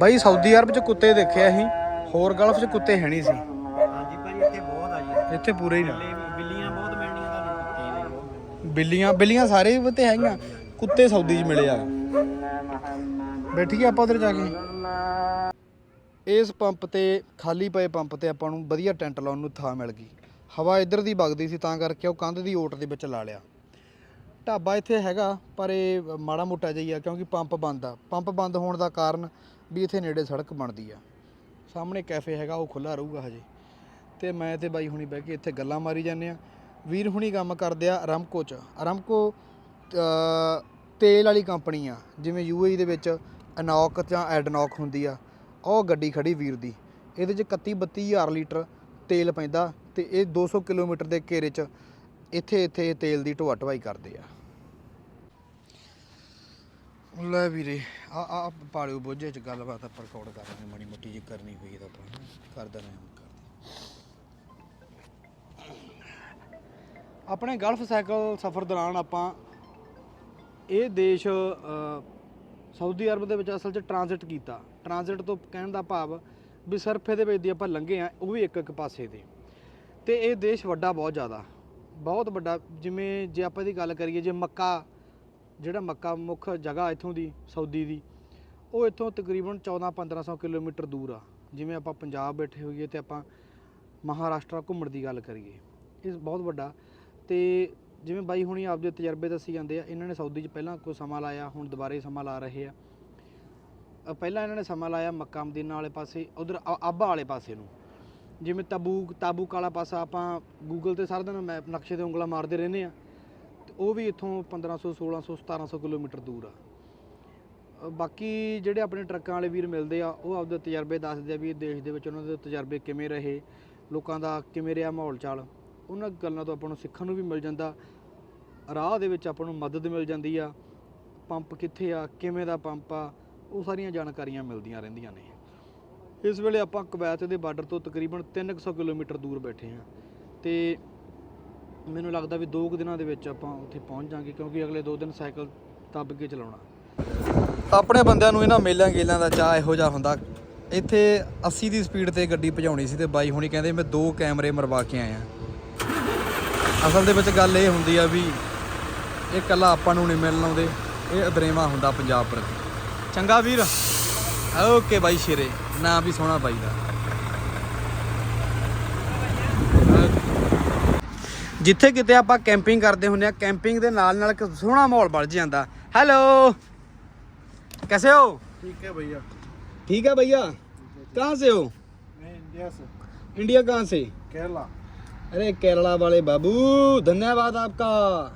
ਬਾਈ ਸਾਊਦੀ ਅਰਬ ਚ ਕੁੱਤੇ ਦੇਖਿਆ ਅਸੀਂ। ਹੋਰ ਗਲਫ ਚ ਕੁੱਤੇ ਹੈ ਨਹੀਂ ਸੀ। ਹਾਂਜੀ ਭਾਈ ਇੱਥੇ ਬਹੁਤ ਆ ਜੀ ਇੱਥੇ ਪੂਰੇ ਹੀ ਨੇ। ਬਿੱਲੀਆਂ ਬਿੱਲੀਆਂ ਸਾਰੇ ਉੱਤੇ ਹੈਗੀਆਂ। ਕੁੱਤੇ ਸਾਊਦੀ 'ਚ ਮਿਲੇ ਆ। ਬੈਠੀਏ ਆਪਾਂ ਉਧਰ ਜਾ ਕੇ। ਇਸ ਪੰਪ ਤੇ, ਖਾਲੀ ਪਏ ਪੰਪ ਤੇ ਆਪਾਂ ਨੂੰ ਵਧੀਆ ਟੈਂਟ ਲਾਉਣ ਨੂੰ ਥਾਂ ਮਿਲ ਗਈ। ਹਵਾ ਇੱਧਰ ਦੀ ਵਗਦੀ ਸੀ ਤਾਂ ਕਰਕੇ ਉਹ ਕੰਧ ਦੀ ਓਟ ਦੇ ਵਿੱਚ ਲਾ ਲਿਆ। ਢਾਬਾ ਇੱਥੇ ਹੈਗਾ, ਪਰ ਇਹ ਮਾੜਾ ਮੋਟਾ ਜਿਹਾ ਆ, ਕਿਉਂਕਿ ਪੰਪ ਬੰਦ ਆ। ਪੰਪ ਬੰਦ ਹੋਣ ਦਾ ਕਾਰਨ ਵੀ ਇੱਥੇ ਨੇੜੇ ਸੜਕ ਬਣਦੀ ਆ। ਸਾਹਮਣੇ ਕੈਫੇ ਹੈਗਾ, ਉਹ ਖੁੱਲਾ ਰਹੂਗਾ ਹਜੇ। ਤੇ ਮੈਂ ਤੇ ਬਾਈ ਹੁਣੀ ਬਹਿ ਕੇ ਇੱਥੇ ਗੱਲਾਂ ਮਾਰੀ ਜਾਂਦੇ ਆ। ਵੀਰ ਹੁਣੀ ਕੰਮ ਕਰਦੇ ਆ ਅਰਮਕੋ ਚ। ਅਰਮਕੋ ਤੇਲ ਵਾਲੀ ਕੰਪਨੀ ਆ, ਜਿਵੇਂ ਯੂਏਈ ਦੇ ਵਿੱਚ ਅਨੌਕ ਜਾਂ ਐਡਨੌਕ ਹੁੰਦੀ ਆ, ਉਹ ਗੱਡੀ ਖੜੀ ਵੀਰ ਦੀ। ਇਹਦੇ ਚ 31 32000 ਲੀਟਰ ਤੇਲ ਪੈਂਦਾ ਤੇ ਇਹ 200 ਕਿਲੋਮੀਟਰ ਦੇ ਘੇਰੇ ਚ ਇੱਥੇ ਇੱਥੇ ਤੇਲ ਦੀ ਢੋਆ ਢਵਾਈ ਕਰਦੇ ਆ। ਲੈ ਵੀਰੇ, ਆ ਆ ਪਾਲਿਓ ਬੋਝੇ ਚ ਗੱਲਬਾਤ ਆਪਾਂ ਰਿਕਾਰਡ ਕਰ ਰਹੇ ਮਣੀ ਮੋਟੀ ਜੀ ਕਰਨੀ ਹੋਈ ਤਾਂ ਆਪਾਂ ਕਰਦਾ ਰਹੇ ਹਾਂ। ਆਪਣੇ ਗਲਫ ਸਾਈਕਲ ਸਫ਼ਰ ਦੌਰਾਨ ਆਪਾਂ ਇਹ ਦੇਸ਼ ਸਾਊਦੀ ਅਰਬ ਦੇ ਵਿੱਚ ਅਸਲ 'ਚ ਟ੍ਰਾਂਜ਼ਿਟ ਕੀਤਾ। ਟ੍ਰਾਂਜ਼ਿਟ ਤੋਂ ਕਹਿਣ ਦਾ ਭਾਵ ਵੀ ਸਰਫੇ ਦੇ ਵਿੱਚ ਦੀ ਆਪਾਂ ਲੰਘੇ ਆ ਉਹ ਵੀ ਇੱਕ ਇੱਕ ਪਾਸੇ ਦੇ। ਤੇ ਇਹ ਦੇਸ਼ ਵੱਡਾ ਬਹੁਤ ਜ਼ਿਆਦਾ। ਬਹੁਤ ਵੱਡਾ, ਜਿਵੇਂ ਜੇ ਆਪਾਂ ਦੀ ਗੱਲ ਕਰੀਏ, ਜੇ ਮੱਕਾ, ਜਿਹੜਾ ਮੱਕਾ ਮੁੱਖ ਜਗ੍ਹਾ ਇੱਥੋਂ ਦੀ, ਸਾਊਦੀ ਦੀ, ਉਹ ਇੱਥੋਂ ਤਕਰੀਬਨ 14-1500 ਕਿਲੋਮੀਟਰ ਦੂਰ ਆ। ਜਿਵੇਂ ਆਪਾਂ ਪੰਜਾਬ ਬੈਠੇ ਹੋਈਏ ਤੇ ਆਪਾਂ ਮਹਾਰਾਸ਼ਟਰ ਘੁੰਮਣ ਦੀ ਗੱਲ ਕਰੀਏ। ਇਹ ਬਹੁਤ ਵੱਡਾ। ਤੇ ਜਿਵੇਂ ਬਾਈ ਹੁਣੀ ਆਪਦੇ ਤਜਰਬੇ ਦੱਸੀ ਜਾਂਦੇ ਆ, ਇਹਨਾਂ ਨੇ ਸਾਊਦੀ 'ਚ ਪਹਿਲਾਂ ਕੋਈ ਸਮਾਂ ਲਾਇਆ, ਹੁਣ ਦੁਬਾਰੇ ਸਮਾਂ ਲਾ ਰਹੇ ਆ। ਪਹਿਲਾਂ ਇਹਨਾਂ ਨੇ ਸਮਾਂ ਲਾਇਆ ਮੱਕਾ, ਮਦੀਨਾ ਵਾਲੇ ਪਾਸੇ, ਉਧਰ ਆਬਾ ਵਾਲੇ ਪਾਸੇ ਨੂੰ। ਜਿਵੇਂ ਤਬੂਕ, ਤਾਬੂਕ ਵਾਲਾ ਪਾਸਾ ਆਪਾਂ ਗੂਗਲ ਤੇ ਸਾਰਾ ਦਿਨ ਮੈਪ ਨਕਸ਼ੇ ਤੇ ਉਂਗਲਾਂ ਮਾਰਦੇ ਰਹਿੰਦੇ ਆ, ਤੇ ਉਹ ਵੀ ਇੱਥੋਂ 1500 1600 1700 ਕਿਲੋਮੀਟਰ ਦੂਰ ਆ। ਬਾਕੀ ਜਿਹੜੇ ਆਪਣੇ ਟਰੱਕਾਂ ਵਾਲੇ ਵੀਰ ਮਿਲਦੇ ਆ, ਉਹ ਆਪਦੇ ਤਜਰਬੇ ਦੱਸਦੇ ਆ ਵੀ ਦੇਸ਼ ਦੇ ਵਿੱਚ ਉਹਨਾਂ ਦੇ ਤਜਰਬੇ ਕਿਵੇਂ ਰਹੇ, ਲੋਕਾਂ ਦਾ ਕਿਵੇਂ ਰਿਹਾ ਮਾਹੌਲ ਚਾਲ। ਉਹਨਾਂ ਗੱਲਾਂ ਤੋਂ ਆਪਾਂ ਨੂੰ ਸਿੱਖਣ ਨੂੰ ਵੀ ਮਿਲ ਜਾਂਦਾ। ਰਾਹ ਦੇ ਵਿੱਚ ਆਪਾਂ ਨੂੰ ਮਦਦ ਮਿਲ ਜਾਂਦੀ ਆ। ਪੰਪ ਕਿੱਥੇ ਆ, ਕਿਵੇਂ ਦਾ ਪੰਪ ਆ, ਉਹ ਸਾਰੀਆਂ ਜਾਣਕਾਰੀਆਂ ਮਿਲਦੀਆਂ ਰਹਿੰਦੀਆਂ ਨੇ। ਇਸ ਵੇਲੇ ਆਪਾਂ ਕੁਵੈਤ ਦੇ ਬਾਰਡਰ ਤੋਂ ਤਕਰੀਬਨ 300 ਕਿਲੋਮੀਟਰ ਦੂਰ ਬੈਠੇ ਹਾਂ। ਤੇ ਮੈਨੂੰ ਲੱਗਦਾ ਵੀ 2 ਦਿਨਾਂ ਦੇ ਵਿੱਚ ਆਪਾਂ ਉੱਥੇ ਪਹੁੰਚ ਜਾਾਂਗੇ ਕਿਉਂਕਿ ਅਗਲੇ 2 ਦਿਨ ਸਾਈਕਲ ਦੱਬ ਕੇ ਚਲਾਉਣਾ। ਆਪਣੇ ਬੰਦਿਆਂ ਨੂੰ ਇਹਨਾਂ ਮੇਲਿਆਂ ਗੇਲਾਂ ਦਾ ਚਾਹ ਇਹੋ ਜਿਹਾ ਹੁੰਦਾ। ਇੱਥੇ 80 ਦੀ ਸਪੀਡ ਤੇ ਗੱਡੀ ਭਜਾਉਣੀ ਸੀ ਤੇ ਬਾਈ ਹੁਣੀ ਕਹਿੰਦੇ, ਮੈਂ ਦੋ ਕੈਮਰੇ ਮਰਵਾ ਕੇ ਆਇਆ। ਅਸਲ ਦੇ ਵਿੱਚ ਗੱਲ ਇਹ ਹੁੰਦੀ ਆ ਵੀ ਇਹ ਕੱਲਾ ਆਪਾਂ ਨੂੰ ਨਹੀਂ ਮਿਲਣ ਆਉਂਦੇ ਇਹ ਅਦਰੇਵਾ ਹੁੰਦਾ ਪੰਜਾਬ ਪ੍ਰਤੀ ਚੰਗਾ ਵੀਰ ਓਕੇ ਬਾਈ ਸ਼ੇਰੇ ਨਾਂ ਵੀ ਸੋਹਣਾ ਬਾਈ ਦਾ ਜਿੱਥੇ ਕਿਤੇ ਆਪਾਂ ਕੈਂਪਿੰਗ ਕਰਦੇ ਹੁੰਦੇ ਆ ਕੈਂਪਿੰਗ ਦੇ ਨਾਲ ਨਾਲ ਇੱਕ ਸੋਹਣਾ ਮਾਹੌਲ ਬਣ ਜਾਂਦਾ ਹੈਲੋ कैसे हो ठीक है भैया ठीक है भैया कहाँ से हो मैं इंडिया से इंडिया कहाँ से केरला ਅਰੇ ਕੇਰਲਾ ਵਾਲੇ ਬਾਬੂ ਧੰਨਵਾਦ ਆਪਕਾ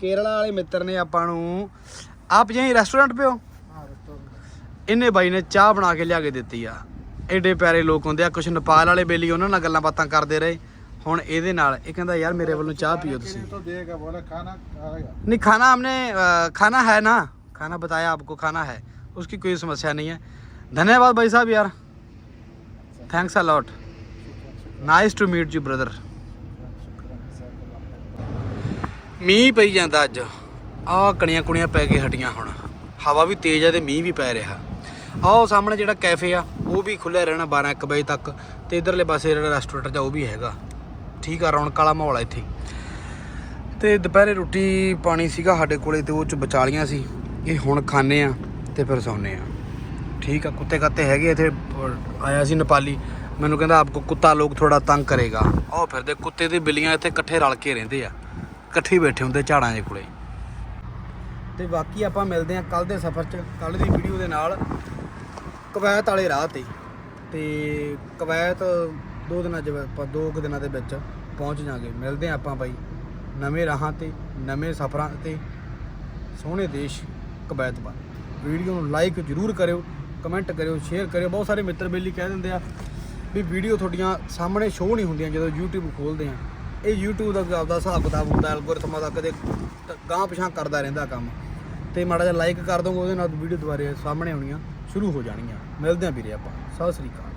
ਕੇਰਲਾ ਵਾਲੇ ਮਿੱਤਰ ਨੇ ਆਪਾਂ ਨੂੰ ਆਪ ਯਹੀਂ ਰੈਸਟੋਰੈਂਟ पे हो हाँ रेस्टोरेंट ਇਹਨੇ ਬਾਈ ਨੇ ਚਾਹ ਬਣਾ ਕੇ ਲਿਆ ਕੇ ਦਿੱਤੀ ਆ ਐਡੇ ਪਿਆਰੇ ਲੋਕ ਹੁੰਦੇ ਆ ਕੁਛ ਨੇਪਾਲ ਵਾਲੇ ਬੇਲੀ ਉਹਨਾਂ ਨਾਲ ਗੱਲਾਂ ਬਾਤਾਂ ਕਰਦੇ ਰਹੇ ਹੁਣ ਇਹਦੇ ਨਾਲ ਇਹ ਕਹਿੰਦਾ ਯਾਰ ਮੇਰੇ ਵੱਲੋਂ ਚਾਹ ਪੀਓ ਤੁਸੀਂ तो देगा बोला खाना खाएगा नहीं खाना हमने अ, खाना है ना खाना बताया आपको खाना है उसकी कोई समस्या नहीं है धन्यवाद भाई साहब यार thanks a lot nice to meet you brother ਮੀਂਹ ਪਈ ਜਾਂਦਾ ਅੱਜ। ਆਹ ਕਣੀਆਂ ਕੁਣੀਆਂ ਪੈ ਕੇ ਹਟੀਆਂ ਹੁਣ। ਹਵਾ ਵੀ ਤੇਜ਼ ਆ ਤੇ ਮੀਂਹ ਵੀ ਪੈ ਰਿਹਾ। ਆਹ ਸਾਹਮਣੇ ਜਿਹੜਾ ਕੈਫੇ ਆ, ਉਹ ਵੀ ਖੁੱਲਿਆ ਰਹਿਣਾ 12 1 ਵਜੇ ਤੱਕ। ਤੇ ਇਧਰਲੇ ਪਾਸੇ ਜਿਹੜਾ ਰੈਸਟੋਰੈਂਟ ਆ ਉਹ ਵੀ ਹੈਗਾ। ਠੀਕ ਆ, ਰੌਣਕ ਵਾਲਾ ਮਾਹੌਲ ਆ ਇੱਥੇ। ਤੇ ਦੁਪਹਿਰੇ ਰੋਟੀ ਪਾਣੀ ਸੀਗਾ ਸਾਡੇ ਕੋਲੇ ਤੇ ਉਹ ਚ ਬਚਾਲੀਆਂ ਸੀ। ਇਹ ਹੁਣ ਖਾਣੇ ਆ ਤੇ ਫਿਰ ਸੌਂਦੇ ਆ। ਠੀਕ ਆ, ਕੁੱਤੇ ਕੱਤੇ ਹੈਗੇ ਇੱਥੇ। ਆਇਆ ਸੀ ਨੇਪਾਲੀ। ਮੈਨੂੰ ਕਹਿੰਦਾ ਆਪਕੋ ਕੁੱਤਾ ਲੋਕ ਥੋੜਾ ਤੰਗ ਕਰੇਗਾ। ਉਹ ਫਿਰਦੇ ਕੁੱਤੇ ਤੇ ਬਿੱਲੀਆਂ ਇੱਥੇ ਇਕੱਠੇ ਰਲ ਕੇ ਰਹਿੰਦੇ ਆ। ਇਕੱਠੇ ਬੈਠੇ ਹੁੰਦੇ ਝਾੜਾਂ ਦੇ ਕੋਲੇ। ਤੇ ਬਾਕੀ ਆਪਾਂ ਮਿਲਦੇ ਹਾਂ ਕੱਲ ਦੇ ਸਫ਼ਰ 'ਚ ਕੱਲ ਦੀ ਵੀਡੀਓ ਦੇ ਨਾਲ ਕਵੈਤ ਵਾਲੇ ਰਾਹ ਤੇ। ਤੇ ਕਵੈਤ ਦੋ ਦਿਨਾਂ 'ਚ ਆਪਾਂ ਦੋ ਕੁ ਦਿਨਾਂ ਦੇ ਵਿੱਚ ਪਹੁੰਚ ਜਾਾਂਗੇ ਮਿਲਦੇ ਆ ਆਪਾਂ ਬਾਈ ਨਵੇਂ ਰਾਹਾਂ ਤੇ, ਨਵੇਂ ਸਫ਼ਰਾਂ ਤੇ। ਸੋਹਣੇ ਦੇਸ਼ ਕਵੈਤ ਵੱਲ ਵੀਡੀਓ ਨੂੰ ਲਾਈਕ ਜ਼ਰੂਰ ਕਰਿਓ ਕਮੈਂਟ ਕਰਿਓ ਸ਼ੇਅਰ ਕਰਿਓ। ਬਹੁਤ ਸਾਰੇ ਮਿੱਤਰ ਬੇਲੀ ਕਹਿ ਦਿੰਦੇ ਆ ਵੀ ਵੀਡੀਓ ਤੁਹਾਡੀਆਂ ਸਾਹਮਣੇ ਸ਼ੋਅ ਨਹੀਂ ਹੁੰਦੀਆਂ ਜਦੋਂ YouTube ਖੋਲਦੇ ਆ। ਇਹ YouTube ਦਾ ਆਪਦਾ ਹਿਸਾਬ ਕਿਤਾਬ ਹੁੰਦਾ ਐਲਗੋਰਿਥਮਾਂ ਦਾ ਕਦੇ ਗਾਂ ਪਿਛਾਂ ਕਰਦਾ ਰਹਿੰਦਾ ਕੰਮ। ਤੇ ਮਾੜਾ ਜਿਹਾ ਲਾਈਕ ਕਰ ਦੋਗੇ ਉਹਦੇ ਨਾਲ ਵੀਡੀਓ ਦੁਬਾਰੇ ਸਾਹਮਣੇ ਆਉਣੀਆਂ, ਸ਼ੁਰੂ ਹੋ ਜਾਣਗੀਆਂ। ਮਿਲਦੇ ਆ ਵੀਰੇ ਆਪਾਂ। ਸਤਿ ਸ੍ਰੀ ਅਕਾਲ।